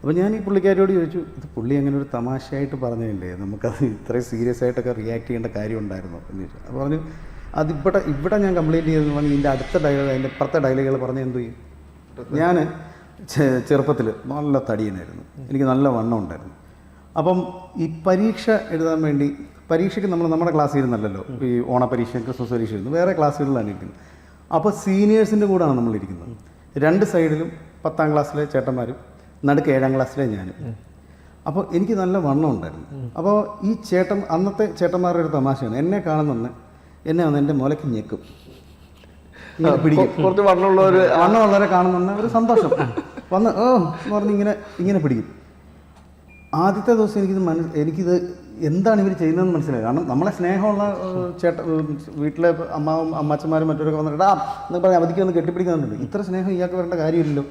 അപ്പോൾ ഞാൻ ഈ പുള്ളിക്കാരിയോട് ചോദിച്ചു ഇത് പുള്ളി അങ്ങനെ ഒരു തമാശയായിട്ട് പറഞ്ഞതല്ലേ നമുക്കത് ഇത്രയും സീരിയസ് ആയിട്ടൊക്കെ റിയാക്ട് ചെയ്യേണ്ട കാര്യം ഉണ്ടായിരുന്നു? എന്ന് ചോദിച്ചു. അപ്പോൾ പറഞ്ഞു അതിവിടെ ഇവിടെ ഞാൻ കംപ്ലീറ്റ് ചെയ്തെന്ന് പറഞ്ഞ് ഇതിന്റെ അടുത്ത ഡയലോഗ് അതിന്റെ ഇപ്പുറത്തെ ഡയലോഗുകൾ പറഞ്ഞ് എന്തു ചെയ്യും? ഞാൻ ചെറുപ്പത്തിൽ നല്ല തടിയനായിരുന്നു. എനിക്ക് നല്ല വണ്ണം ഉണ്ടായിരുന്നു. അപ്പം ഈ പരീക്ഷ എഴുതാൻ വേണ്ടി പരീക്ഷയ്ക്ക് നമ്മൾ നമ്മുടെ ക്ലാസ്സിൽ ഇരുന്നല്ലോ ഈ ഓണപരീക്ഷ ക്രിസ്മസ് പരീക്ഷ ഇരുന്നു വേറെ ക്ലാസ്സുകളിലാണ് ഇരിക്കുന്നത്. അപ്പോൾ സീനിയേഴ്സിന്റെ കൂടെയാണ് നമ്മളിരിക്കുന്നത്. രണ്ട് സൈഡിലും പത്താം ക്ലാസ്സിലെ ചേട്ടന്മാരും നടുക്ക് ഏഴാം ക്ലാസ്സിലെ ഞാൻ. അപ്പോൾ എനിക്ക് നല്ല വണ്ണം ഉണ്ടായിരുന്നു. അപ്പോൾ ഈ ചേട്ടൻ അന്നത്തെ ചേട്ടന്മാരുടെ ഒരു തമാശയാണ്. എന്നെ കാണുന്ന എന്നെ വന്ന് എന്റെ മുലയ്ക്ക് ഞെക്കും. പിടിക്കും. കുറച്ച് വണ്ണമുള്ള ഒരു വണ്ണം വളരെ കാണുന്ന ഒരു സന്തോഷം. വന്ന് ഓ എന്ന് പറഞ്ഞ് ഇങ്ങനെ ഇങ്ങനെ പിടിക്കും. ആദ്യത്തെ ദിവസം എനിക്കിത് മനസ്സ് എനിക്കിത് എന്താണ് ഇവർ ചെയ്യുന്നതെന്ന് മനസ്സിലായി. കാരണം നമ്മളെ സ്നേഹമുള്ള ചേട്ട വീട്ടിലെ അമ്മാവും അമ്മാച്ചന്മാരും മറ്റൊരൊക്കെ വന്നിട്ട് ആ എന്ന് പറഞ്ഞാൽ അവധിക്ക് വന്ന് കെട്ടിപ്പിടിക്കുന്നുണ്ട്. ഇത്ര സ്നേഹം ഇയാൾക്ക് വരേണ്ട കാര്യമില്ലല്ലോ.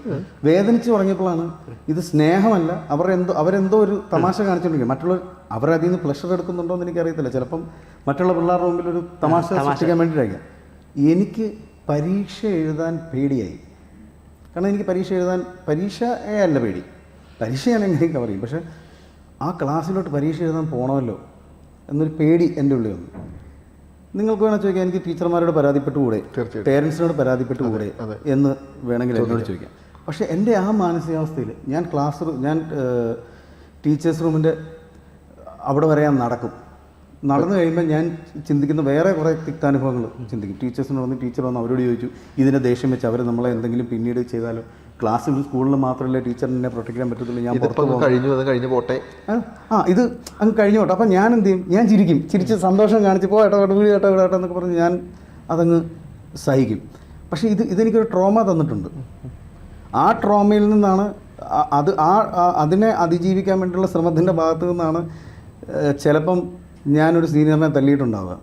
വേദനിച്ച് തുടങ്ങിയപ്പോഴാണ് ഇത് സ്നേഹമല്ല അവർ എന്തോ അവരെന്തോ ഒരു തമാശ കാണിച്ചുകൊണ്ടിരിക്കും മറ്റുള്ളവർ അവരതിൽ അതിൽ നിന്ന് പ്ലഷർ എടുക്കുന്നുണ്ടോ എന്ന് എനിക്കറിയത്തില്ല ചിലപ്പം മറ്റുള്ള പിള്ളേരുടെ മുമ്പിൽ ഒരു തമാശ സൃഷ്ടിക്കാൻ വേണ്ടിയിട്ടായിരിക്കാം. എനിക്ക് പരീക്ഷ എഴുതാൻ പേടിയായി. കാരണം എനിക്ക് പരീക്ഷ എഴുതാൻ പരീക്ഷയല്ല പേടി. പരീക്ഷ ഞാൻ എങ്ങനെയും കവർ ചെയ്യും. പക്ഷേ ആ ക്ലാസ്സിലോട്ട് പരീക്ഷ എഴുതാൻ പോകണമല്ലോ എന്നൊരു പേടി എന്റെ ഉള്ളിൽ വന്നു. നിങ്ങൾക്ക് വേണം ചോദിക്കാം എനിക്ക് ടീച്ചർമാരോട് പരാതിപ്പെട്ടുകൂടെ? കൂടെ പേരൻസിനോട് പരാതിപ്പെട്ടുകൂടെ എന്ന് വേണമെങ്കിൽ എന്നോട് ചോദിക്കാം. പക്ഷേ എന്റെ ആ മാനസികാവസ്ഥയിൽ ഞാൻ ക്ലാസ് റൂം ഞാൻ ടീച്ചേഴ്സ് റൂമിന്റെ അവിടെ വരെ ഞാൻ നടക്കും. നടന്നു കഴിയുമ്പോൾ ഞാൻ ചിന്തിക്കുന്ന വേറെ കുറേ തിക്താനുഭവങ്ങൾ ചിന്തിക്കും. ടീച്ചേഴ്സിനോട് വന്ന് ടീച്ചർ വന്ന് അവരോട് ചോദിച്ചു ഇതിനെ ദേഷ്യം വെച്ച് അവർ നമ്മളെ എന്തെങ്കിലും പിന്നീട് ചെയ്താലോ? ക്ലാസ്സിലും സ്കൂളിൽ മാത്രമല്ലേ ടീച്ചറിനെ പ്രൊട്ടക്ട് ചെയ്യാൻ പറ്റത്തുള്ളൂ? ഞാൻ കഴിഞ്ഞു അത് കഴിഞ്ഞു പോട്ടെ. ആ, ഇത് അങ്ങ് കഴിഞ്ഞു പോട്ടെ അപ്പം ഞാൻ എന്ത് ചെയ്യും? ഞാൻ ചിരിക്കും. ചിരിച്ച് സന്തോഷം കാണിച്ച് പോ ഏട്ടോ വീട് ഏട്ടാ എന്നൊക്കെ പറഞ്ഞ് ഞാൻ അതങ്ങ് സഹിക്കും. പക്ഷേ ഇത് ഇതെനിക്കൊരു ട്രോമ തന്നിട്ടുണ്ട്. ആ ട്രോമയിൽ നിന്നാണ് അത് ആ അതിനെ അതിജീവിക്കാൻ വേണ്ടിയുള്ള ശ്രമത്തിന്റെ ഭാഗത്തു നിന്നാണ് ചിലപ്പം ഞാനൊരു സീനിയറിനെ തല്ലിയിട്ടുണ്ടാവുക.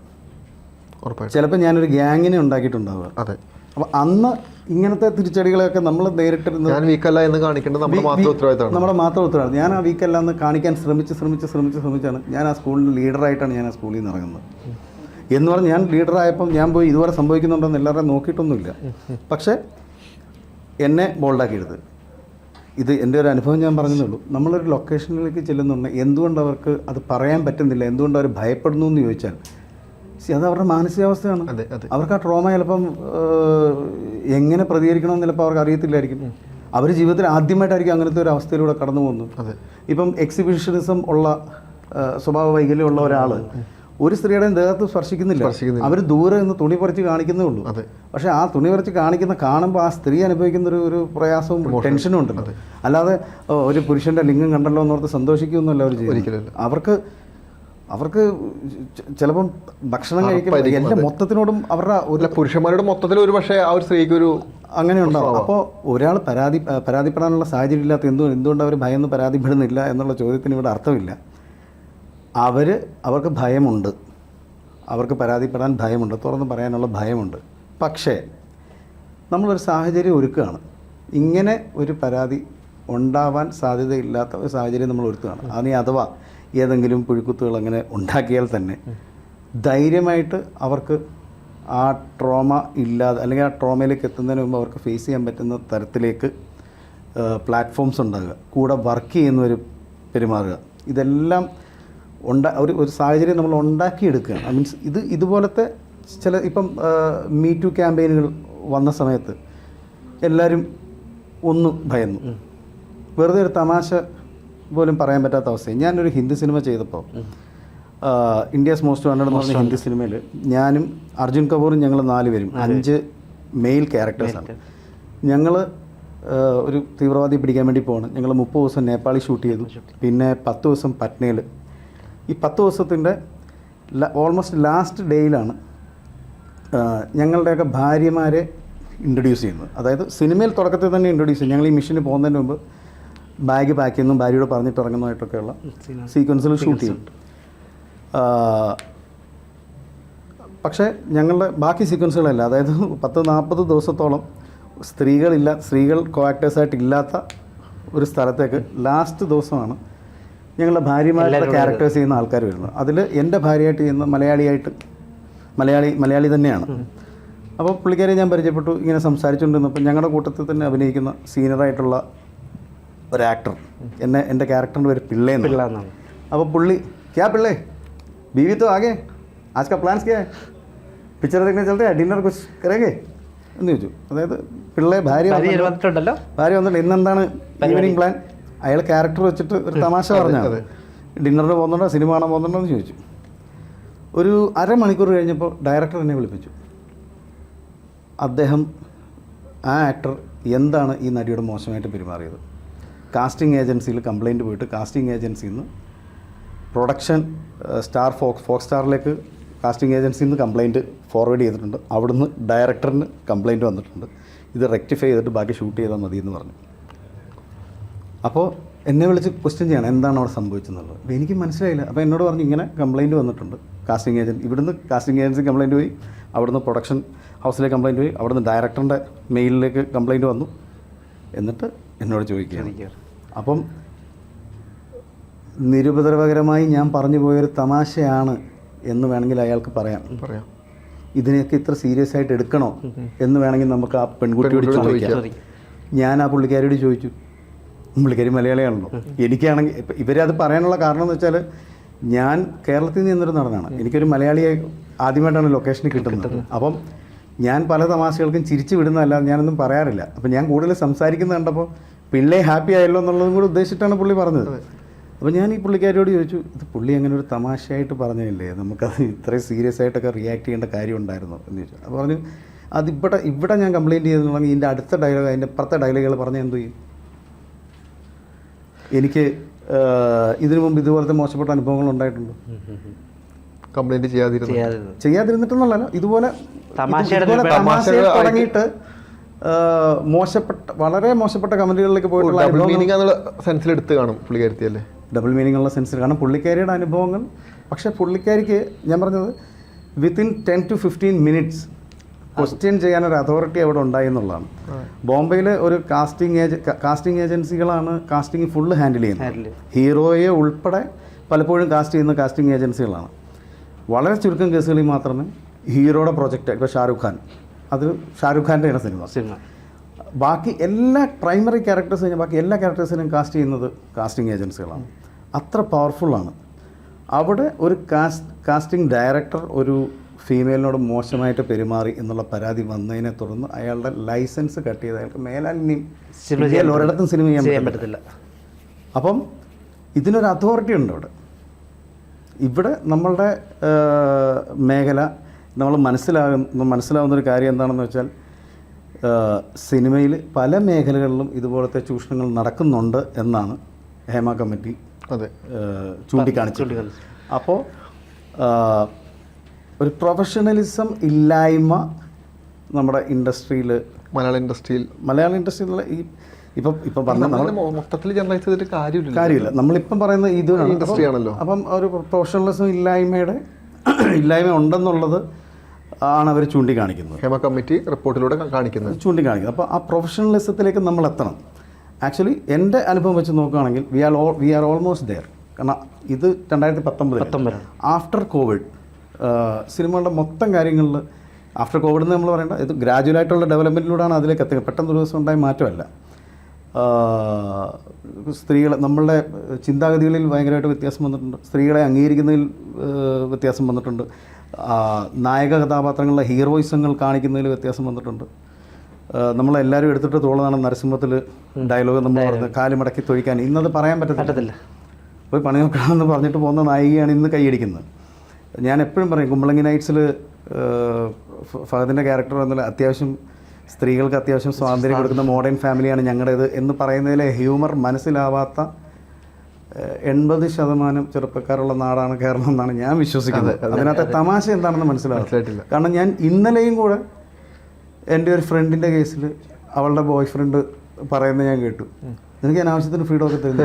ചിലപ്പോൾ ഞാനൊരു ഗ്യാങ്ങിനെ ഉണ്ടാക്കിയിട്ടുണ്ടാവുക. അതെ. അപ്പം അന്ന് ഇങ്ങനത്തെ തിരിച്ചടികളൊക്കെ നമ്മൾ നേരിട്ടിരുന്നത് ഞാൻ വീക്കല്ല എന്ന് കാണിക്കേണ്ടത് നമ്മുടെ മാത്രം ഉത്തരവാദിത്തമാണ്. നമ്മുടെ മാത്രം ഉത്തരവാദിത്തം. ഞാൻ ആ വീക്കല്ല എന്ന് കാണിക്കാൻ ശ്രമിച്ച് ശ്രമിച്ച് ശ്രമിച്ച് ശ്രമിച്ചാണ് ഞാൻ ആ സ്കൂളിൽ ലീഡറായിട്ടാണ് ഞാൻ ആ സ്കൂളിൽ നിന്ന് ഇറങ്ങുന്നത്. എന്ന് പറഞ്ഞ് ഞാൻ ലീഡറായപ്പം ഞാൻ പോയി ഇതുവരെ സംഭവിക്കുന്നുണ്ടെന്ന് എല്ലാവരെയും നോക്കിയിട്ടൊന്നുമില്ല. പക്ഷേ എന്നെ ബോൾഡാക്കിയെടുത്ത്. ഇത് എന്റെ ഒരു അനുഭവം ഞാൻ പറഞ്ഞതേ ഉള്ളൂ നമ്മളൊരു ലൊക്കേഷനിലേക്ക് ചെല്ലുന്നുണ്ട് എന്തുകൊണ്ട് അവർക്ക് അത് പറയാൻ പറ്റുന്നില്ല? എന്തുകൊണ്ട് അവർ ഭയപ്പെടുന്നു എന്ന് ചോദിച്ചാൽ അത് അവരുടെ മാനസികാവസ്ഥയാണ്. അവർക്ക് ആ ട്രോമ ചിലപ്പം എങ്ങനെ പ്രതികരിക്കണമെന്ന് ചിലപ്പോൾ അവർക്ക് അറിയത്തില്ലായിരിക്കും. അവർ ജീവിതത്തിൽ ആദ്യമായിട്ടായിരിക്കും അങ്ങനത്തെ ഒരു അവസ്ഥയിലൂടെ കടന്നു പോകുന്നത്. അതെ. ഇപ്പം എക്സിബിഷനിസം ഉള്ള സ്വഭാവ വൈകല്യമുള്ള ഒരാൾ ഒരു സ്ത്രീയുടെ ദേഹത്ത് സ്പർശിക്കുന്നില്ല. അവർ ദൂരെ നിന്ന് തുണി പറിച്ച് കാണിക്കുന്നേ ഉള്ളൂ. പക്ഷേ ആ തുണി പറിച്ച് കാണിക്കുന്ന കാണുമ്പോൾ ആ സ്ത്രീ അനുഭവിക്കുന്ന ഒരു ഒരു പ്രയാസവും ടെൻഷനും ഉണ്ടല്ലോ. അല്ലാതെ ഒരു പുരുഷന്റെ ലിംഗം കണ്ടല്ലോ എന്നോർത്ത് സന്തോഷിക്കുമെന്നല്ല അവർ. അവർക്ക് അവർക്ക് ചിലപ്പം ഭക്ഷണം കഴിക്കുമ്പോൾ അറപ്പായിരിക്കും, എല്ലാ മൊത്തത്തിനോടും അവരുടെ ഒരു പുരുഷന്മാരുടെ മൊത്തത്തിൽ ഒരു പക്ഷേ ആ ഒരു സ്ത്രീക്ക് ഒരു അങ്ങനെ ഉണ്ടാവും. അപ്പോൾ ഒരാൾ പരാതി പരാതിപ്പെടാനുള്ള സാഹചര്യം ഇല്ലാത്ത എന്തുകൊണ്ട് എന്തുകൊണ്ട് അവർ ഭയന്ന് പരാതിപ്പെടുന്നില്ല എന്നുള്ള ചോദ്യത്തിന് ഇവിടെ അർത്ഥമില്ല. അവർ അവർക്ക് ഭയമുണ്ട്. അവർക്ക് പരാതിപ്പെടാൻ ഭയമുണ്ട്. തുറന്ന് പറയാനുള്ള ഭയമുണ്ട്. പക്ഷേ നമ്മളൊരു സാഹചര്യം ഒരുക്കുകയാണ്. ഇങ്ങനെ ഒരു പരാതി ഉണ്ടാവാൻ സാധ്യതയില്ലാത്ത ഒരു സാഹചര്യം നമ്മൾ ഒരുക്കുകയാണ്. അതിന് അഥവാ ഏതെങ്കിലും പുഴുക്കുത്തുകൾ അങ്ങനെ ഉണ്ടാക്കിയാൽ തന്നെ ധൈര്യമായിട്ട് അവർക്ക് ആ ട്രോമ ഇല്ലാതെ അല്ലെങ്കിൽ ആ ട്രോമയിലേക്ക് എത്തുന്നതിന് മുമ്പ് അവർക്ക് ഫേസ് ചെയ്യാൻ പറ്റുന്ന തരത്തിലേക്ക് പ്ലാറ്റ്ഫോംസ് ഉണ്ടാകുക. കൂടെ വർക്ക് ചെയ്യുന്നവർ പെരുമാറുക. ഇതെല്ലാം ഉണ്ടാ ഒരു ഒരു സാഹചര്യം നമ്മൾ ഉണ്ടാക്കിയെടുക്കുകയാണ്. മീൻസ് ഇത് ഇതുപോലത്തെ ചില ഇപ്പം മീ ടു ക്യാമ്പയിനുകൾ വന്ന സമയത്ത് എല്ലാവരും ഒന്ന് ഭയന്നു. വെറുതെ ഒരു തമാശ പോലും പറയാൻ പറ്റാത്ത അവസ്ഥയും. ഞാനൊരു ഹിന്ദി സിനിമ ചെയ്തപ്പോൾ ഇന്ത്യസ് മോസ്റ്റ് വാണ്ടഡ് എന്ന് പറഞ്ഞ ഹിന്ദി സിനിമയിൽ ഞാനും അർജുൻ കപൂറും ഞങ്ങൾ നാല് പേരും അഞ്ച് മെയിൽ ക്യാരക്ടേഴ്സാണ് ഞങ്ങൾ ഒരു തീവ്രവാദി പിടിക്കാൻ വേണ്ടി പോകണം ഞങ്ങൾ മുപ്പത് ദിവസം നേപ്പാളിൽ ഷൂട്ട് ചെയ്തു. പിന്നെ പത്ത് ദിവസം പട്നയിൽ ഈ പത്ത് ദിവസത്തിന്റെ ഓൾമോസ്റ്റ് ലാസ്റ്റ് ഡേയിലാണ് ഞങ്ങളുടെയൊക്കെ ഭാര്യമാരെ ഇൻട്രൊഡ്യൂസ് ചെയ്യുന്നത്. അതായത് സിനിമയിൽ തുടക്കത്തിൽ തന്നെ ഇൻട്രൊഡ്യൂസ് ചെയ്യും ഞങ്ങൾ ഈ മിഷന് പോകുന്നതിന് മുമ്പ് ബാഗ് പാക്ക് ചെയ്യുന്നതും ഭാര്യയോട് പറഞ്ഞിട്ട് ഇറങ്ങുന്നതായിട്ടൊക്കെയുള്ള സീക്വൻസിൽ ഷൂട്ട് ചെയ്യും. പക്ഷേ ഞങ്ങളുടെ ബാക്കി സീക്വൻസുകളല്ല അതായത് പത്ത് നാൽപ്പത് ദിവസത്തോളം സ്ത്രീകളില്ല സ്ത്രീകൾ കോആക്ടേഴ്സായിട്ട് ഇല്ലാത്ത ഒരു സ്ഥലത്തേക്ക് ലാസ്റ്റ് ദിവസമാണ് ഞങ്ങളുടെ ഭാര്യമാരുടെ ക്യാരക്ടേഴ്സ് ചെയ്യുന്ന ആൾക്കാർ വരുന്നത്. അതിൽ എന്റെ ഭാര്യയായിട്ട് ചെയ്യുന്ന മലയാളിയായിട്ട് മലയാളി മലയാളി തന്നെയാണ്. അപ്പോൾ പുള്ളിക്കാരെ ഞാൻ പരിചയപ്പെട്ടു ഇങ്ങനെ സംസാരിച്ചുകൊണ്ടിരുന്നപ്പോൾ ഞങ്ങളുടെ കൂട്ടത്തിൽ തന്നെ അഭിനയിക്കുന്ന സീനിയറായിട്ടുള്ള ഒരു ആക്ടർ എന്നെ എൻ്റെ ക്യാരക്ടറിൻ്റെ പേര് പിള്ളേന്ന് പിള്ള എന്നാണ് അപ്പോൾ പുള്ളി ക്യാ പിള്ളേ बीवी तो आगे आज का प्लान्स क्या है पिक्चर देखने चलते हैं डिनर कुछ करेंगे എന്ന് ചോദിച്ചു അതായത് പിള്ളേ ഭാര്യ ഭാര്യ വന്നിട്ട് വന്നിട്ടുണ്ടല്ലോ ഭാര്യ വന്നിട്ട് ഇന്നെന്താണ് ഈവനിങ് പ്ലാൻ അയാൾ ക്യാരക്ടർ വെച്ചിട്ട് ഒരു തമാശ പറഞ്ഞാണ് ഡിന്നറിന് പോകുന്നുണ്ടോ സിനിമ കാണാൻ പോകുന്നുണ്ടോ എന്ന് ചോദിച്ചു ഒരു അരമണിക്കൂർ കഴിഞ്ഞപ്പോൾ ഡയറക്ടർ എന്നെ വിളിപ്പിച്ചു അദ്ദേഹം ആ ആക്ടർ എന്താണ് ഈ നടിയോട് മോശമായിട്ട് പെരുമാറിയത് കാസ്റ്റിംഗ് ഏജൻസിയിൽ കംപ്ലയിന്റ് പോയിട്ട് കാസ്റ്റിംഗ് ഏജൻസിയിൽ നിന്ന് പ്രൊഡക്ഷൻ സ്റ്റാർ ഫോക്സ് ഫോക്സ് സ്റ്റാറിലേക്ക് കാസ്റ്റിംഗ് ഏജൻസിയിൽ നിന്ന് കംപ്ലയിന്റ് ഫോർവേഡ് ചെയ്തിട്ടുണ്ട്. അവിടുന്ന് ഡയറക്ടറിന് കംപ്ലയിന്റ് വന്നിട്ടുണ്ട്. ഇത് റെക്ടിഫൈ ചെയ്തിട്ട് ബാക്കി ഷൂട്ട് ചെയ്താൽ മതി എന്ന് പറഞ്ഞു. അപ്പോൾ എന്നെ വിളിച്ച് ക്വസ്റ്റ്യൻ ചെയ്യണം എന്താണ് അവിടെ സംഭവിച്ചെന്നുള്ളത്? അപ്പോൾ എനിക്ക് മനസ്സിലായില്ല. അപ്പോൾ എന്നോട് പറഞ്ഞു ഇങ്ങനെ കംപ്ലയിന്റ് വന്നിട്ടുണ്ട് കാസ്റ്റിംഗ് ഏജൻസി ഇവിടുന്ന് കാസ്റ്റിംഗ് ഏജൻസി കംപ്ലയിന്റ് പോയി അവിടുന്ന് പ്രൊഡക്ഷൻ ഹൗസിലേക്ക് കംപ്ലയിന്റ് പോയി അവിടുന്ന് ഡയറക്ടറിന്റെ മെയിലിലേക്ക് കംപ്ലയിന്റ് വന്നു. എന്നിട്ട് എന്നോട് ചോദിക്കുകയാണ്. അപ്പം നിരുപദ്രവകരമായി ഞാൻ പറഞ്ഞു പോയൊരു തമാശയാണ് എന്ന് വേണമെങ്കിൽ അയാൾക്ക് പറയാം. പറയാം. ഇതിനെയൊക്കെ ഇത്ര സീരിയസ് ആയിട്ട് എടുക്കണോ എന്ന് വേണമെങ്കിൽ നമുക്ക് ആ പെൺകുട്ടിയോട് ചോദിക്കാം. ഞാൻ ആ പുള്ളിക്കാരിയോട് ചോദിച്ചു. പുള്ളിക്കാരി മലയാളിയാണല്ലോ. എനിക്കാണെങ്കിൽ ഇവരത് പറയാനുള്ള കാരണം എന്ന് വെച്ചാൽ ഞാൻ കേരളത്തിൽ നിന്ന് നിന്നൊരു നടനാണ്. എനിക്കൊരു മലയാളിയെ ആദ്യമായിട്ടാണ് ലൊക്കേഷനിൽ കിട്ടുന്നത്. അപ്പം ഞാൻ പല തമാശകൾക്കും ചിരിച്ചു വിടുന്നതല്ലാതെ ഞാനൊന്നും പറയാറില്ല. അപ്പം ഞാൻ കൂടുതൽ സംസാരിക്കുന്നത് കണ്ടപ്പോൾ പിള്ളേ ഹാപ്പി ആയല്ലോ എന്നുള്ളതും കൂടി ഉദ്ദേശിച്ചിട്ടാണ് പുള്ളി പറഞ്ഞത്. അപ്പോൾ ഞാൻ ഈ പുള്ളിക്കാരോട് ചോദിച്ചു ഇത് പുള്ളി അങ്ങനെ ഒരു തമാശയായിട്ട് പറഞ്ഞില്ലേ? നമുക്കത് ഇത്രയും സീരിയസ് ആയിട്ടൊക്കെ റിയാക്ട് ചെയ്യേണ്ട കാര്യം ഉണ്ടായിരുന്നു. എന്ന് ചോദിച്ചു. അപ്പോൾ പറഞ്ഞു അതിവിടെ ഇവിടെ ഞാൻ കംപ്ലയിന്റ് ചെയ്തിട്ടുണ്ടെങ്കിൽ ഇതിന്റെ അടുത്ത ഡയലോഗ് അതിന്റെ അപ്പുറത്തെ ഡയലോഗുകൾ പറഞ്ഞാൽ എന്തു ചെയ്യും? എനിക്ക് ഇതിനു മുമ്പ് ഇതുപോലത്തെ മോശപ്പെട്ട അനുഭവങ്ങൾ ഉണ്ടായിട്ടുണ്ട്? കംപ്ലൈന്റ് ചെയ്യാതിരുന്നു ചെയ്യാതിരുന്നത്. ചെയ്യാതിരുന്നിട്ടെന്നുള്ളല്ലോ ഇതുപോലെ തമാശയുടെ തുടങ്ങിയിട്ട് മോശപ്പെട്ട വളരെ മോശപ്പെട്ട കമന്റുകളിലേക്ക് പോയിട്ടുള്ള ഡബിൾ മീനിങ് എന്നുള്ള സെൻസിൽ എടുത്ത് കാണും പുള്ളിക്കാരത്തി അല്ലേ ഡബിൾ മീനിങ് ഉള്ള സെൻസിൽ കാരണം പുള്ളിക്കാരിയുടെ അനുഭവങ്ങൾ പക്ഷേ പുള്ളിക്കാരിക്ക് ഞാൻ പറഞ്ഞത് within ten to fifteen minutes question ചെയ്യാനൊരു അതോറിറ്റി അവിടെ ഉണ്ടായി എന്നുള്ളതാണ്. ബോംബെയിൽ ഒരു കാസ്റ്റിംഗ് ഏജ കാസ്റ്റിംഗ് ഏജൻസികളാണ് കാസ്റ്റിംഗ് ഫുള്ള് ഹാൻഡിൽ ചെയ്യുന്നത്. ഹീറോയെ ഉൾപ്പെടെ പലപ്പോഴും കാസ്റ്റ് ചെയ്യുന്ന കാസ്റ്റിംഗ് ഏജൻസികളാണ് വളരെ ചുരുക്കം കേസുകളിൽ മാത്രമേ ഹീറോയുടെ പ്രൊജക്റ്റ് ഇപ്പോൾ ഷാരൂഖ് ഖാൻ. അത് ഷാരൂഖ് ഖാന്റെയാണ് സിനിമ. സിനിമ. ബാക്കി എല്ലാ പ്രൈമറി ക്യാരക്ടേഴ്സ് കഴിഞ്ഞാൽ ബാക്കി എല്ലാ ക്യാരക്ടേഴ്സിനും കാസ്റ്റ് ചെയ്യുന്നത് കാസ്റ്റിംഗ് ഏജൻസികളാണ് അത്ര പവർഫുള്ളാണ് അവിടെ ഒരു കാസ്റ്റ് കാസ്റ്റിംഗ് ഡയറക്ടർ ഒരു ഫീമെയിലിനോട് മോശമായിട്ട് പെരുമാറി എന്നുള്ള പരാതി വന്നതിനെ തുടർന്ന് അയാളുടെ ലൈസൻസ് കട്ട് ചെയ്ത് അയാൾക്ക് മേലാൽ സിനിമ ചെയ്യാൻ ഒരിടത്തും സിനിമ ചെയ്യാൻ പറ്റത്തില്ല. അപ്പം ഇതിനൊരു അതോറിറ്റി ഉണ്ട് അവിടെ. ഇവിടെ നമ്മളുടെ മേഖല നമ്മൾ മനസ്സിലാകുന്ന മനസ്സിലാവുന്ന ഒരു കാര്യം എന്താണെന്ന് വെച്ചാൽ സിനിമയിൽ പല മേഖലകളിലും ഇതുപോലത്തെ ചൂഷണങ്ങൾ നടക്കുന്നുണ്ട് എന്നാണ് ഹേമ കമ്മിറ്റി അതെ ചൂണ്ടിക്കാണിച്ചു. അപ്പോൾ ഒരു പ്രൊഫഷണലിസം ഇല്ലായ്മ നമ്മുടെ ഇൻഡസ്ട്രിയിൽ മലയാള ഇൻഡസ്ട്രിയിൽ മലയാള ഇൻഡസ്ട്രിയിലുള്ള ഈ ഇപ്പം ഇപ്പം പറഞ്ഞ നമ്മൾ മൊത്തത്തിൽ ജനറലൈസ് ചെയ്തിട്ട് കാര്യമില്ല. കാര്യമില്ല നമ്മളിപ്പം പറയുന്ന ഇത് ഇൻഡസ്ട്രി ആണല്ലോ. അപ്പം ഒരു പ്രൊഫഷണലിസം ഇല്ലായ്മയുടെ ഇല്ലായ്മ ഉണ്ടെന്നുള്ളത് ആണ് അവർ ചൂണ്ടിക്കാണിക്കുന്നത്. ഹേമ കമ്മിറ്റി റിപ്പോർട്ടിലൂടെ കാണിക്കുന്നത്. ചൂണ്ടിക്കാണിക്കുന്നത്. അപ്പോൾ ആ പ്രൊഫഷണലിസത്തിലേക്ക് നമ്മൾ എത്തണം ആക്ച്വലി എന്റെ അനുഭവം വെച്ച് നോക്കുകയാണെങ്കിൽ we are all we are almost there കാരണം ഇത് രണ്ടായിരത്തി പത്തൊമ്പത് ആഫ്റ്റർ കോവിഡ് സിനിമകളുടെ മൊത്തം കാര്യങ്ങളിൽ ആഫ്റ്റർ കോവിഡ് എന്ന് നമ്മൾ പറയേണ്ട ഇത് ഗ്രാജുവലായിട്ടുള്ള ഡെവലപ്മെന്റിലൂടെയാണ് അതിലേക്ക് എത്തുക. പെട്ടെന്ന് ഒരു ദിവസം ഉണ്ടായ മാറ്റമല്ല. സ്ത്രീകൾ നമ്മളുടെ ചിന്താഗതികളിൽ ഭയങ്കരമായിട്ട് വ്യത്യാസം വന്നിട്ടുണ്ട്. സ്ത്രീകളെ അംഗീകരിക്കുന്നതിൽ വ്യത്യാസം വന്നിട്ടുണ്ട്. നായക കഥാപാത്രങ്ങളിലെ ഹീറോയിസങ്ങൾ കാണിക്കുന്നതിൽ വ്യത്യാസം വന്നിട്ടുണ്ട്. നമ്മളെല്ലാവരും എടുത്തിട്ട് തോളതാണ് നരസിംഹത്തിൽ ഡയലോഗ് നമ്മൾ പറഞ്ഞത് കാൽ മടക്കി തൊഴിക്കാൻ. ഇന്നത് പറയാൻ പറ്റത്തില്ല. പറ്റത്തില്ല. പോയി പണി നോക്കണമെന്ന് പറഞ്ഞിട്ട് പോകുന്ന നായികയാണ് ഇന്ന് കൈയടിക്കുന്നത്. ഞാൻ എപ്പോഴും പറയും കുമ്പളങ്ങി നൈറ്റ്സിൽ ഫഹദിന്റെ ക്യാരക്ടർ എന്നാൽ അത്യാവശ്യം സ്ത്രീകൾക്ക് അത്യാവശ്യം സ്വാതന്ത്ര്യം കൊടുക്കുന്ന മോഡേൺ ഫാമിലിയാണ് ഞങ്ങളുടേത് എന്ന് പറയുന്നതിലെ ഹ്യൂമർ മനസ്സിലാവാത്ത എൺപത് ശതമാനം ചെറുപ്പക്കാരുള്ള നാടാണ് കേരളം എന്നാണ് ഞാൻ വിശ്വസിക്കുന്നത്. അതിനകത്തെ തമാശ എന്താണെന്ന് മനസ്സിലാവില്ല കാരണം ഞാൻ ഇന്നലെയും കൂടെ എന്റെ ഒരു ഫ്രണ്ടിന്റെ കേസിൽ അവളുടെ ബോയ് ഫ്രണ്ട് പറയുന്നത് ഞാൻ കേട്ടു. എനിക്ക് ഞാൻ ആവശ്യത്തിന് ഫ്രീഡം ഒക്കെ തരുന്നു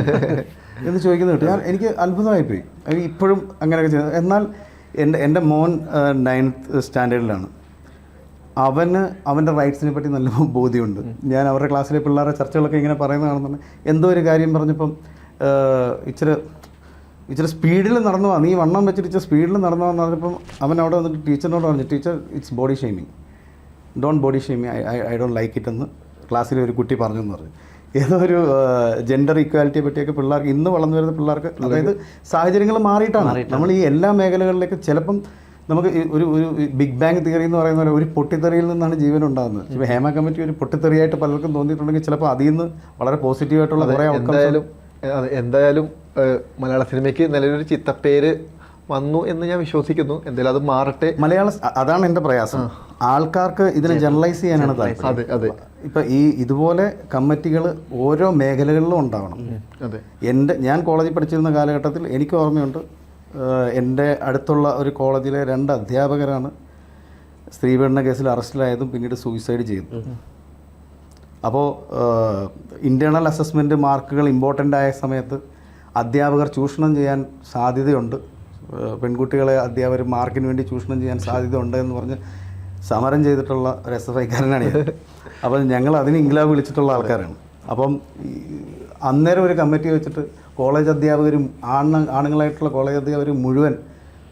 എന്ന് ചോദിക്കുന്നത് കേട്ടു. ഞാൻ എനിക്ക് അത്ഭുതമായി പോയി. എനിക്ക് ഇപ്പോഴും അങ്ങനെയൊക്കെ ചെയ്യുന്നത് എന്നാൽ എന്റെ എന്റെ മോൻ നയൻത്ത് സ്റ്റാൻഡേർഡിലാണ് അവന് അവന്റെ റൈറ്റ്സിനെ പറ്റി നല്ല ബോധ്യമുണ്ട്. ഞാൻ അവരുടെ ക്ലാസ്സിലെ പിള്ളേരുടെ ചർച്ചകളൊക്കെ ഇങ്ങനെ പറയുന്ന കാണുന്നുണ്ട് എന്തോ ഒരു കാര്യം പറഞ്ഞപ്പം ഇച്ചിരി ഇച്ചിരി സ്പീഡിൽ നടന്നു വാ നീ വണ്ണം വെച്ചിട്ട് ഇച്ചിരി സ്പീഡിൽ നടന്നു വന്നു പറഞ്ഞപ്പം അവൻ അവിടെ വന്നിട്ട് ടീച്ചറിനോട് പറഞ്ഞു teacher it's body shaming. Don't body shaming I I I don't like it എന്ന് ക്ലാസ്സിലെ ഒരു കുട്ടി പറഞ്ഞു എന്ന് പറഞ്ഞു. ഏതോ ഒരു ജെൻഡർ ഇക്വാലിറ്റിയെ പറ്റിയൊക്കെ പിള്ളേർക്ക് ഇന്ന് വളർന്നു വരുന്ന പിള്ളേർക്ക് അതായത് സാഹചര്യങ്ങൾ മാറിയിട്ടാണ്. നമ്മൾ ഈ എല്ലാ മേഖലകളിലേക്കും ചിലപ്പം നമുക്ക് ഒരു ഒരു ബിഗ് ബാങ് തിയറി എന്ന് പറയുന്ന പോലെ ഒരു പൊട്ടിത്തെറിയിൽ നിന്നാണ് ജീവൻ ഉണ്ടാകുന്നത്. ഇപ്പോൾ ഹേമ കമ്മിറ്റി ഒരു പൊട്ടിത്തെറിയായിട്ട് പലർക്കും തോന്നിയിട്ടുണ്ടെങ്കിൽ ചിലപ്പോൾ അതിൽ നിന്ന് വളരെ പോസിറ്റീവായിട്ടുള്ള കുറേ എന്തായാലും എന്തായാലും മലയാള സിനിമയ്ക്ക് നിലവിലൊരു ചിത്തപ്പേര് വന്നു എന്ന് ഞാൻ വിശ്വസിക്കുന്നു. എന്തായാലും അത് മാറട്ടെ. മലയാള അതാണ് എന്റെ പ്രയാസം. ആൾക്കാർക്ക് ഇതിനെ ജനറലൈസ് ചെയ്യാനാണ് അതെ അതെ. ഇപ്പം ഈ ഇതുപോലെ കമ്മിറ്റികൾ ഓരോ മേഖലകളിലും ഉണ്ടാവണം. അതെ. എന്റെ ഞാൻ കോളേജിൽ പഠിച്ചിരുന്ന കാലഘട്ടത്തിൽ എനിക്ക് ഓർമ്മയുണ്ട് എന്റെ അടുത്തുള്ള ഒരു കോളേജിലെ രണ്ട് അധ്യാപകരാണ് സ്ത്രീപീഡന കേസിൽ അറസ്റ്റിലായതും പിന്നീട് സൂയിസൈഡ് ചെയ്തു. അപ്പോൾ ഇന്റേർണൽ അസസ്മെന്റ് മാർക്കുകൾ ഇമ്പോർട്ടന്റ് ആയ സമയത്ത് അധ്യാപകർ ചൂഷണം ചെയ്യാൻ സാധ്യതയുണ്ട്. പെൺകുട്ടികളെ അധ്യാപകർ മാർക്കിന് വേണ്ടി ചൂഷണം ചെയ്യാൻ സാധ്യത ഉണ്ട് എന്ന് പറഞ്ഞ് സമരം ചെയ്തിട്ടുള്ള ഒരു എസ് എഫ് ഐക്കാരനാണ് ഞാൻ. അപ്പോൾ ഞങ്ങൾ അതിന് ഇംഗ്ലാവ് വിളിച്ചിട്ടുള്ള ആൾക്കാരാണ്. അപ്പം അന്നേരം ഒരു കമ്മിറ്റി വെച്ചിട്ട് കോളേജ് അധ്യാപകരും ആണ് ആണുങ്ങളായിട്ടുള്ള കോളേജ് അധ്യാപകരും മുഴുവൻ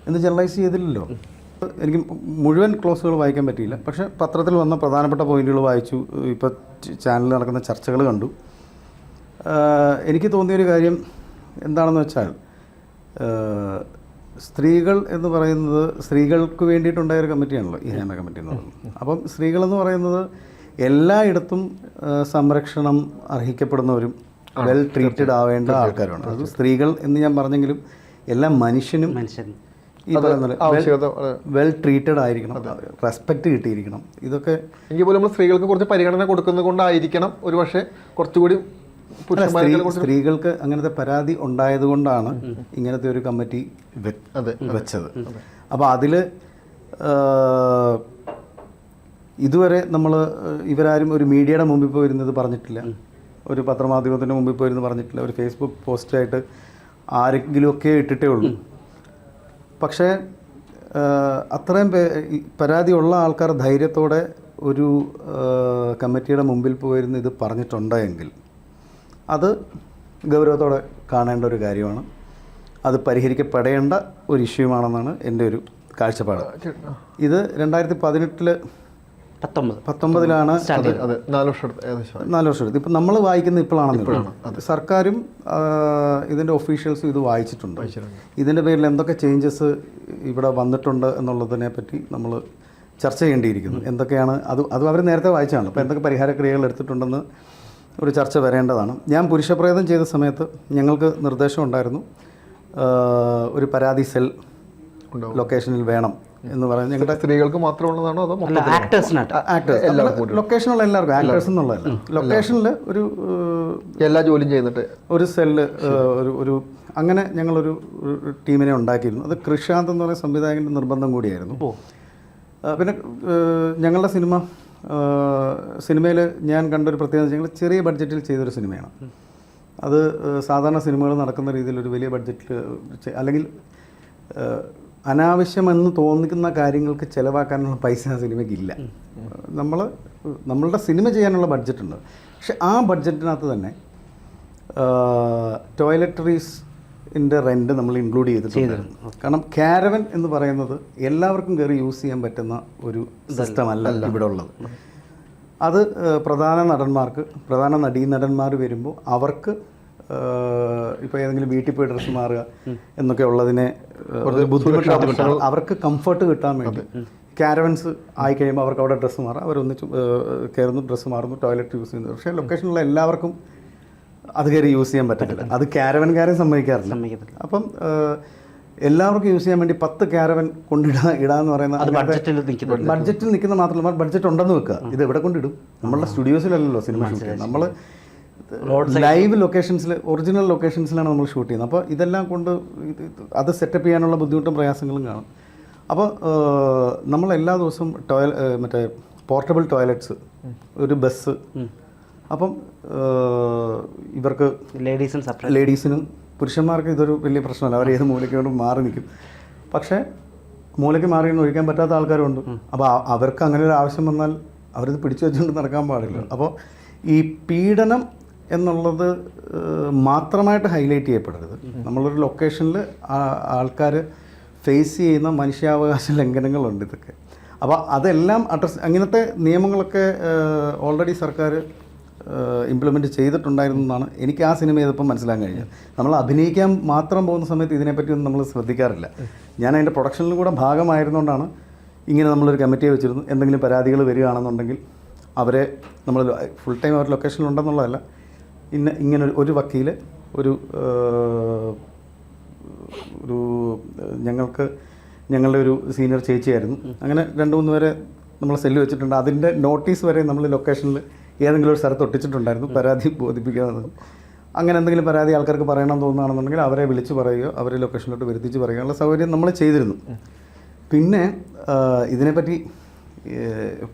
എന്ന് ജനറലൈസ് ചെയ്തില്ലല്ലോ. എനിക്ക് മുഴുവൻ ക്ലോസുകൾ വായിക്കാൻ പറ്റിയില്ല. പക്ഷെ പത്രത്തിൽ വന്ന പ്രധാനപ്പെട്ട പോയിന്റുകൾ വായിച്ചു. ഇപ്പോൾ ചാനലിൽ നടക്കുന്ന ചർച്ചകൾ കണ്ടു. എനിക്ക് തോന്നിയൊരു കാര്യം എന്താണെന്ന് വെച്ചാൽ സ്ത്രീകൾ എന്ന് പറയുന്നത് സ്ത്രീകൾക്ക് വേണ്ടിയിട്ടുണ്ടായ ഒരു കമ്മിറ്റിയാണല്ലോ ഈ ഹേമ കമ്മിറ്റി എന്ന് പറയുന്നത്. അപ്പം സ്ത്രീകളെന്ന് പറയുന്നത് എല്ലായിടത്തും സംരക്ഷണം അർഹിക്കപ്പെടുന്നവരും വെൽ ട്രീറ്റഡ് ആവേണ്ട ആൾക്കാരാണ്. അത് സ്ത്രീകൾ എന്ന് ഞാൻ പറഞ്ഞെങ്കിലും എല്ലാ മനുഷ്യനും മനുഷ്യൻ ഈ പറയുന്നത് വെൽ ട്രീറ്റഡ് ആയിരിക്കണം റെസ്പെക്റ്റ് കിട്ടിയിരിക്കണം. ഇതൊക്കെ എങ്കിൽ പോലും നമ്മൾ സ്ത്രീകൾക്ക് കുറച്ച് പരിഗണന കൊടുക്കുന്നത് കൊണ്ടായിരിക്കണം ഒരു പക്ഷേ കുറച്ചുകൂടി സ്ത്രീകൾക്ക് അങ്ങനത്തെ പരാതി ഉണ്ടായത് കൊണ്ടാണ് ഇങ്ങനത്തെ ഒരു കമ്മിറ്റി വെച്ചത്. അപ്പോൾ അതിൽ ഇതുവരെ നമ്മൾ ഇവരാരും ഒരു മീഡിയയുടെ മുമ്പിൽ പോയിരുന്നത് പറഞ്ഞിട്ടില്ല. ഒരു പത്രമാധ്യമത്തിന്റെ മുമ്പിൽ പോയിരുന്നു പറഞ്ഞിട്ടില്ല. ഒരു ഫേസ്ബുക്ക് പോസ്റ്റായിട്ട് ആരെങ്കിലുമൊക്കെ ഇട്ടിട്ടേ ഉള്ളൂ. പക്ഷേ അത്രയും പരാതിയുള്ള ആൾക്കാർ ധൈര്യത്തോടെ ഒരു കമ്മിറ്റിയുടെ മുമ്പിൽ പോയിരുന്ന് ഇത് പറഞ്ഞിട്ടുണ്ടെങ്കിൽ അത് ഗൗരവത്തോടെ കാണേണ്ട ഒരു കാര്യമാണ്. അത് പരിഹരിക്കപ്പെടേണ്ട ഒരു ഇഷ്യൂമാണെന്നാണ് എന്റെ ഒരു കാഴ്ചപ്പാട്. ഇത് രണ്ടായിരത്തി പതിനെട്ടിൽ പത്തൊമ്പത്. പത്തൊമ്പതിലാണ് നാല് വർഷം എടുത്ത് ഏകദേശം നാല് വർഷം എടുത്ത്. ഇപ്പം നമ്മൾ വായിക്കുന്ന ഇപ്പോഴാണ് സർക്കാരും ഇതിന്റെ ഒഫീഷ്യൽസും ഇത് വായിച്ചിട്ടുണ്ട്. ഇതിന്റെ പേരിൽ എന്തൊക്കെ ചേഞ്ചസ് ഇവിടെ വന്നിട്ടുണ്ട് എന്നുള്ളതിനെ പറ്റി നമ്മൾ ചർച്ച ചെയ്യേണ്ടിയിരിക്കുന്നു. എന്തൊക്കെയാണ് അത് അത് അവർ നേരത്തെ വായിച്ചാണ് അപ്പോൾ എന്തൊക്കെ പരിഹാര ക്രിയകൾ എടുത്തിട്ടുണ്ടെന്ന് ഒരു ചർച്ച വരേണ്ടതാണ്. ഞാൻ പുരുഷപ്രേതം ചെയ്ത സമയത്ത് ഞങ്ങൾക്ക് നിർദ്ദേശം ഉണ്ടായിരുന്നു. ഒരു പരാതി സെൽ ലൊക്കേഷനിൽ വേണം. എന്ന് പറയുന്നത്. ഞങ്ങളുടെ സ്ത്രീകൾക്ക് മാത്രമുള്ളതാണോ അതോ ആക്ടേഴ്സിനായിട്ട് ലൊക്കേഷനുള്ള ലൊക്കേഷനിലുള്ള എല്ലാവർക്കും ആക്ടേഴ്സ് എന്നുള്ളതല്ല. ലൊക്കേഷനിൽ ഒരു എല്ലാ ജോലിയും ചെയ്തിട്ട് ഒരു സെല്ല് ഒരു ഒരു അങ്ങനെ ഞങ്ങളൊരു ഒരു ടീമിനെ ഉണ്ടാക്കിയിരുന്നു. അത് കൃഷാന്ത് എന്ന് പറയുന്ന സംവിധായകന്റെ നിർബന്ധം കൂടിയായിരുന്നു. പിന്നെ ഞങ്ങളുടെ സിനിമ സിനിമയിൽ ഞാൻ കണ്ടൊരു പ്രത്യേകത ഞങ്ങൾ ചെറിയ ബഡ്ജറ്റിൽ ചെയ്തൊരു സിനിമയാണ്. അത് സാധാരണ സിനിമകൾ നടക്കുന്ന രീതിയിൽ ഒരു വലിയ ബഡ്ജറ്റിൽ അല്ലെങ്കിൽ അനാവശ്യമെന്ന് തോന്നിക്കുന്ന കാര്യങ്ങൾക്ക് ചിലവാക്കാനുള്ള പൈസ ആ സിനിമയ്ക്ക് ഇല്ല. നമ്മൾ നമ്മളുടെ സിനിമ ചെയ്യാനുള്ള ബഡ്ജറ്റുണ്ട്. പക്ഷെ ആ ബഡ്ജറ്റിനകത്ത് തന്നെ ടോയ്ലറ്ററീസിന്റെ റെന്റ് നമ്മൾ ഇൻക്ലൂഡ് ചെയ്തിട്ടുണ്ട്. കാരണം കാരവൻ എന്ന് പറയുന്നത് എല്ലാവർക്കും കയറി യൂസ് ചെയ്യാൻ പറ്റുന്ന ഒരു സിസ്റ്റം അല്ല. ഇവിടെ ഉള്ളത്. അത് പ്രധാന നടന്മാർക്ക് പ്രധാന നടീ നടന്മാർ വരുമ്പോൾ അവർക്ക് ഇപ്പോൾ ഏതെങ്കിലും വീട്ടിൽ പോയി ഡ്രസ്സ് മാറുക എന്നൊക്കെ ഉള്ളതിനെ ബുദ്ധിമുട്ട് അവർക്ക് കംഫർട്ട് കിട്ടാൻ വേണ്ടി. കാരവൻസ് ആയി കഴിയുമ്പോൾ അവർക്ക് അവിടെ ഡ്രസ്സ് മാറാം. അവരൊന്നിച്ച് കയറുന്നു ഡ്രസ്സ് മാറുന്നു ടോയ്ലറ്റ് യൂസ് ചെയ്യുന്നു. പക്ഷേ ലൊക്കേഷനിലുള്ള എല്ലാവർക്കും അത് കയറി യൂസ് ചെയ്യാൻ പറ്റത്തില്ല. അത് കാരവൻകാരെ സമ്മതിക്കാറില്ല. അപ്പം എല്ലാവർക്കും യൂസ് ചെയ്യാൻ വേണ്ടി പത്ത് കാരവൻ കൊണ്ടിടാ ഇടാന്ന് പറയുന്നത് ബഡ്ജറ്റിൽ നിൽക്കുന്ന മാത്രമല്ല ബഡ്ജറ്റ് ഉണ്ടെന്ന് വെക്കുക. ഇത് എവിടെ കൊണ്ടിടും? നമ്മളുടെ സ്റ്റുഡിയോസിലല്ലല്ലോ സിനിമ ഷൂട്ട് നമ്മൾ ലൈവ് ലൊക്കേഷൻസിൽ ഒറിജിനൽ ലൊക്കേഷൻസിലാണ് നമ്മൾ ഷൂട്ട് ചെയ്യുന്നത്. അപ്പോൾ ഇതെല്ലാം കൊണ്ട് അത് സെറ്റപ്പ് ചെയ്യാനുള്ള ബുദ്ധിമുട്ടും പ്രയാസങ്ങളും കാണും. അപ്പോൾ നമ്മൾ എല്ലാ ദിവസവും ടോയ്ല മറ്റേ പോർട്ടബിൾ ടോയ്ലറ്റ്സ് ഒരു ബസ് അപ്പം ഇവർക്ക് ലേഡീസിനും ലേഡീസിനും പുരുഷന്മാർക്ക് ഇതൊരു വലിയ പ്രശ്നമല്ല. അവർ ഏത് മൂലയ്ക്കോണ്ടും മാറി നിൽക്കും. പക്ഷേ മൂലയ്ക്ക് മാറി നിന്ന് ഒഴിക്കാൻ പറ്റാത്ത ആൾക്കാരുണ്ട്. അപ്പോൾ അവർക്ക് അങ്ങനെ ഒരു ആവശ്യം വന്നാൽ അവരിത് പിടിച്ചു വെച്ചുകൊണ്ട് നടക്കാൻ പാടില്ല. അപ്പോൾ ഈ പീഡനം എന്നുള്ളത് മാത്രമായിട്ട് ഹൈലൈറ്റ് ചെയ്യപ്പെടരുത്. നമ്മളൊരു ലൊക്കേഷനിൽ ആൾക്കാർ ഫേസ് ചെയ്യുന്ന മനുഷ്യാവകാശ ലംഘനങ്ങളുണ്ട് ഇതൊക്കെ. അപ്പോൾ അതെല്ലാം അഡ്രസ് അങ്ങനത്തെ നിയമങ്ങളൊക്കെ ഓൾറെഡി സർക്കാർ ഇംപ്ലിമെന്റ് ചെയ്തിട്ടുണ്ടായിരുന്നു എന്നാണ് എനിക്ക് ആ സിനിമ ചെയ്തപ്പം മനസ്സിലാക്കാൻ കഴിഞ്ഞത്. നമ്മൾ അഭിനയിക്കാൻ മാത്രം പോകുന്ന സമയത്ത് ഇതിനെപ്പറ്റിയൊന്നും നമ്മൾ ശ്രദ്ധിക്കാറില്ല. ഞാൻ അതിന്റെ പ്രൊഡക്ഷനിലും കൂടെ ഭാഗമായിരുന്നുകൊണ്ടാണ് ഇങ്ങനെ നമ്മളൊരു കമ്മിറ്റിയെ വെച്ചിരുന്നു എന്തെങ്കിലും പരാതികൾ വരികയാണെന്നുണ്ടെങ്കിൽ അവരെ നമ്മൾ ഫുൾ ടൈം അവർ ലൊക്കേഷനിലുണ്ടെന്നുള്ളതല്ല ഇന്ന ഇങ്ങനെ ഒരു- വക്കീൽ ഒരു ഒരു ഞങ്ങൾക്ക് ഞങ്ങളുടെ ഒരു സീനിയർ ചേച്ചിയായിരുന്നു. അങ്ങനെ രണ്ട് മൂന്ന് പേരെ നമ്മൾ സെല്ല് വെച്ചിട്ടുണ്ട്. അതിന്റെ നോട്ടീസ് വരെ നമ്മൾ ലൊക്കേഷനിൽ ഏതെങ്കിലും ഒരു സ്ഥലത്ത് ഒട്ടിച്ചിട്ടുണ്ടായിരുന്നു പരാതി ബോധിപ്പിക്കുന്നത് അങ്ങനെ എന്തെങ്കിലും പരാതി ആൾക്കാർക്ക് പറയണം തോന്നുകയാണെന്നുണ്ടെങ്കിൽ അവരെ വിളിച്ച് പറയുകയോ അവരെ ലൊക്കേഷനിലോട്ട് വരുത്തിച്ച് പറയുകയുള്ള സൗകര്യം നമ്മൾ ചെയ്തിരുന്നു. പിന്നെ ഇതിനെപ്പറ്റി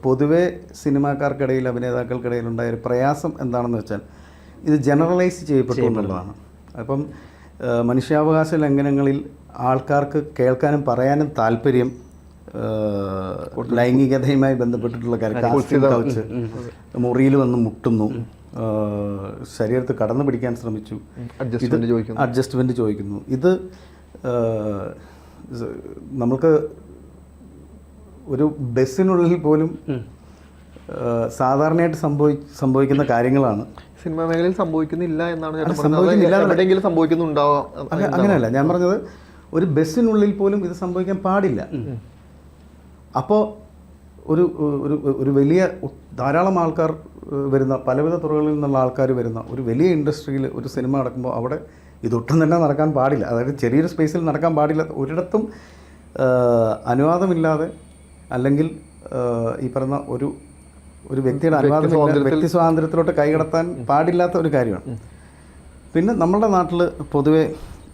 പൊതുവെ സിനിമാക്കാർക്കിടയിൽ അഭിനേതാക്കൾക്കിടയിൽ ഉണ്ടായ ഒരു പ്രയാസം എന്താണെന്ന് വെച്ചാൽ ഇത് ജനറലൈസ് ചെയ്യപ്പെട്ടു എന്നുള്ളതാണ് അപ്പം മനുഷ്യാവകാശ ലംഘനങ്ങളിൽ ആൾക്കാർക്ക് കേൾക്കാനും പറയാനും താല്പര്യം ലൈംഗികതയുമായി ബന്ധപ്പെട്ടിട്ടുള്ള കാര്യം മുറിയിൽ വന്ന് മുട്ടുന്നു ശരീരത്ത് കടന്നു പിടിക്കാൻ ശ്രമിച്ചു. അഡ്ജസ്റ്റ്മെന്റ് ചോദിക്കുന്നു. അഡ്ജസ്റ്റ്മെന്റ് ചോദിക്കുന്നു. ഇത് നമ്മൾക്ക് ഒരു ബസ്സിനുള്ളിൽ പോലും സാധാരണയായിട്ട് സംഭവി സംഭവിക്കുന്ന കാര്യങ്ങളാണ്. സിനിമാ മേഖലയിൽ സംഭവിക്കുന്നില്ല എന്നാണ് സംഭവിക്കുന്നില്ല എവിടെയെങ്കിലും സംഭവിക്കുന്നുണ്ടാവാം അങ്ങനെയല്ല. ഞാൻ പറഞ്ഞത് ഒരു ബസ്സിനുള്ളിൽ പോലും ഇത് സംഭവിക്കാൻ പാടില്ല. അപ്പോൾ ഒരു ഒരു ഒരു വലിയ ധാരാളം ആൾക്കാർ വരുന്ന പലവിധ തുറകളിൽ നിന്നുള്ള ആൾക്കാർ വരുന്ന ഒരു വലിയ ഇൻഡസ്ട്രിയിൽ ഒരു സിനിമ നടക്കുമ്പോൾ അവിടെ ഇതൊട്ടും തന്നെ നടക്കാൻ പാടില്ല. അതായത് ചെറിയൊരു സ്പേസിൽ നടക്കാൻ പാടില്ല. ഒരിടത്തും അനുവാദമില്ലാതെ അല്ലെങ്കിൽ ഈ പറഞ്ഞ ഒരു ഒരു വ്യക്തിയുടെ അനുവാദം വ്യക്തി സ്വാതന്ത്ര്യത്തിലോട്ട് കൈകടത്താൻ പാടില്ലാത്ത ഒരു കാര്യമാണ്. പിന്നെ നമ്മുടെ നാട്ടിൽ പൊതുവെ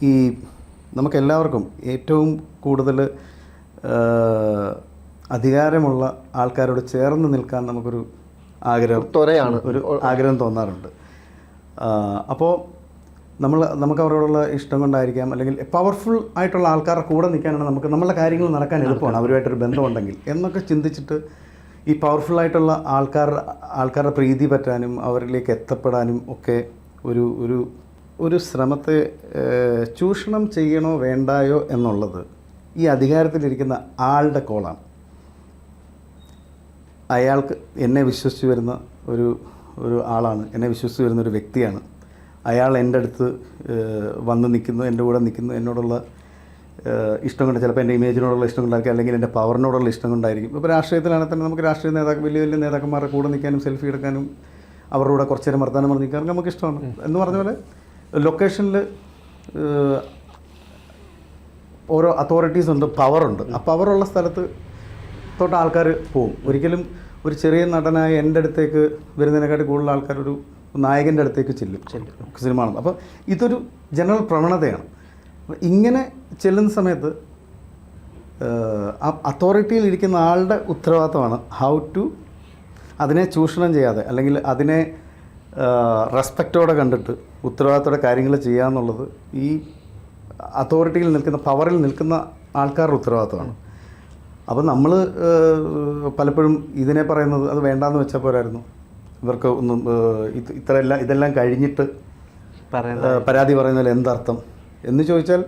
ഈ നമുക്കെല്ലാവർക്കും ഏറ്റവും കൂടുതൽ അധികാരമുള്ള ആൾക്കാരോട് ചേർന്ന് നിൽക്കാൻ നമുക്കൊരു ആഗ്രഹം ത്വരയാണ്. ഒരു ആഗ്രഹം തോന്നാറുണ്ട്. അപ്പോൾ നമ്മൾ നമുക്ക് അവരോടുള്ള ഇഷ്ടം കൊണ്ടായിരിക്കാം അല്ലെങ്കിൽ പവർഫുൾ ആയിട്ടുള്ള ആൾക്കാരുടെ കൂടെ നിൽക്കാനാണ് നമുക്ക് നമ്മളുടെ കാര്യങ്ങൾ നടക്കാൻ എളുപ്പമാണ് അവരുമായിട്ടൊരു ബന്ധമുണ്ടെങ്കിൽ എന്നൊക്കെ ചിന്തിച്ചിട്ട് ഈ പവർഫുൾ ആയിട്ടുള്ള ആൾക്കാർ ആൾക്കാരുടെ പ്രീതി പറ്റാനും അവരിലേക്ക് എത്തപ്പെടാനും ഒക്കെ ഒരു ഒരു ഒരു ശ്രമത്തെ ചൂഷണം ചെയ്യണോ വേണ്ടായോ എന്നുള്ളത് ഈ അധികാരത്തിലിരിക്കുന്ന ആളുടെ കോളാണ്. അയാൾക്ക് എന്നെ വിശ്വസിച്ച് വരുന്ന ഒരു ഒരു ആളാണ് എന്നെ വിശ്വസിച്ച് വരുന്ന ഒരു വ്യക്തിയാണ്. അയാൾ എന്റെ അടുത്ത് വന്ന് നിൽക്കുന്നു എന്റെ കൂടെ നിൽക്കുന്നു എന്നോടുള്ള ഇഷ്ടം കൊണ്ട് ചിലപ്പോൾ എന്റെ ഇമേജിനോടുള്ള ഇഷ്ടം കൊണ്ടായിരിക്കും അല്ലെങ്കിൽ എന്റെ പവറിനോടുള്ള ഇഷ്ടം കൊണ്ടായിരിക്കും. ഇപ്പോൾ രാഷ്ട്രീയത്തിലാണെങ്കിൽ തന്നെ നമുക്ക് രാഷ്ട്രീയ നേതാക്കൾ വലിയ വലിയ നേതാക്കന്മാരുടെ കൂടെ നിൽക്കാനും സെൽഫി എടുക്കാനും അവരുടെ കൂടെ കുറച്ച് നേരം വർത്താനം പറഞ്ഞ് നിൽക്കാനും നമുക്ക് ഇഷ്ടമാണ്. എന്ന് പറഞ്ഞ പോലെ ലൊക്കേഷനിൽ ഓരോ അതോറിറ്റീസ് ഉണ്ട് പവറുണ്ട്. ആ പവറുള്ള സ്ഥലത്ത് തൊട്ട് ആൾക്കാർ പോവും. ഒരിക്കലും ഒരു ചെറിയ നടനായ എന്റെ അടുത്തേക്ക് വരുന്നതിനെക്കാട്ടി കൂടുതൽ ആൾക്കാർ ഒരു നായകന്റെ അടുത്തേക്ക് ചെല്ലും. സിനിമ അപ്പോൾ ഇതൊരു ജനറൽ പ്രവണതയാണ്. ഇങ്ങനെ ചെല്ലുന്ന സമയത്ത് ആ അതോറിറ്റിയിൽ ഇരിക്കുന്ന ആളുടെ ഉത്തരവാദിത്തമാണ് ഹൗ ടു അതിനെ ചൂഷണം ചെയ്യാതെ അല്ലെങ്കിൽ അതിനെ റെസ്പെക്റ്റോടെ കണ്ടിട്ട് ഉത്തരവാദിത്തോടെ കാര്യങ്ങൾ ചെയ്യുക എന്നുള്ളത് ഈ അതോറിറ്റിയിൽ നിൽക്കുന്ന പവറിൽ നിൽക്കുന്ന ആൾക്കാരുടെ ഉത്തരവാദിത്തമാണ്. അപ്പോൾ നമ്മൾ പലപ്പോഴും ഇതിനെ പറയുന്നത് അത് വേണ്ടാന്ന് വെച്ചാൽ പോരായിരുന്നു. ഇവർക്ക് ഒന്നും ഏഹ്, ഇത് ഇത്രയെല്ലാം ഇതെല്ലാം കഴിഞ്ഞിട്ട് പരാതി പറയുന്നതിൽ എന്തർത്ഥം? എന്ന് ചോദിച്ചാൽ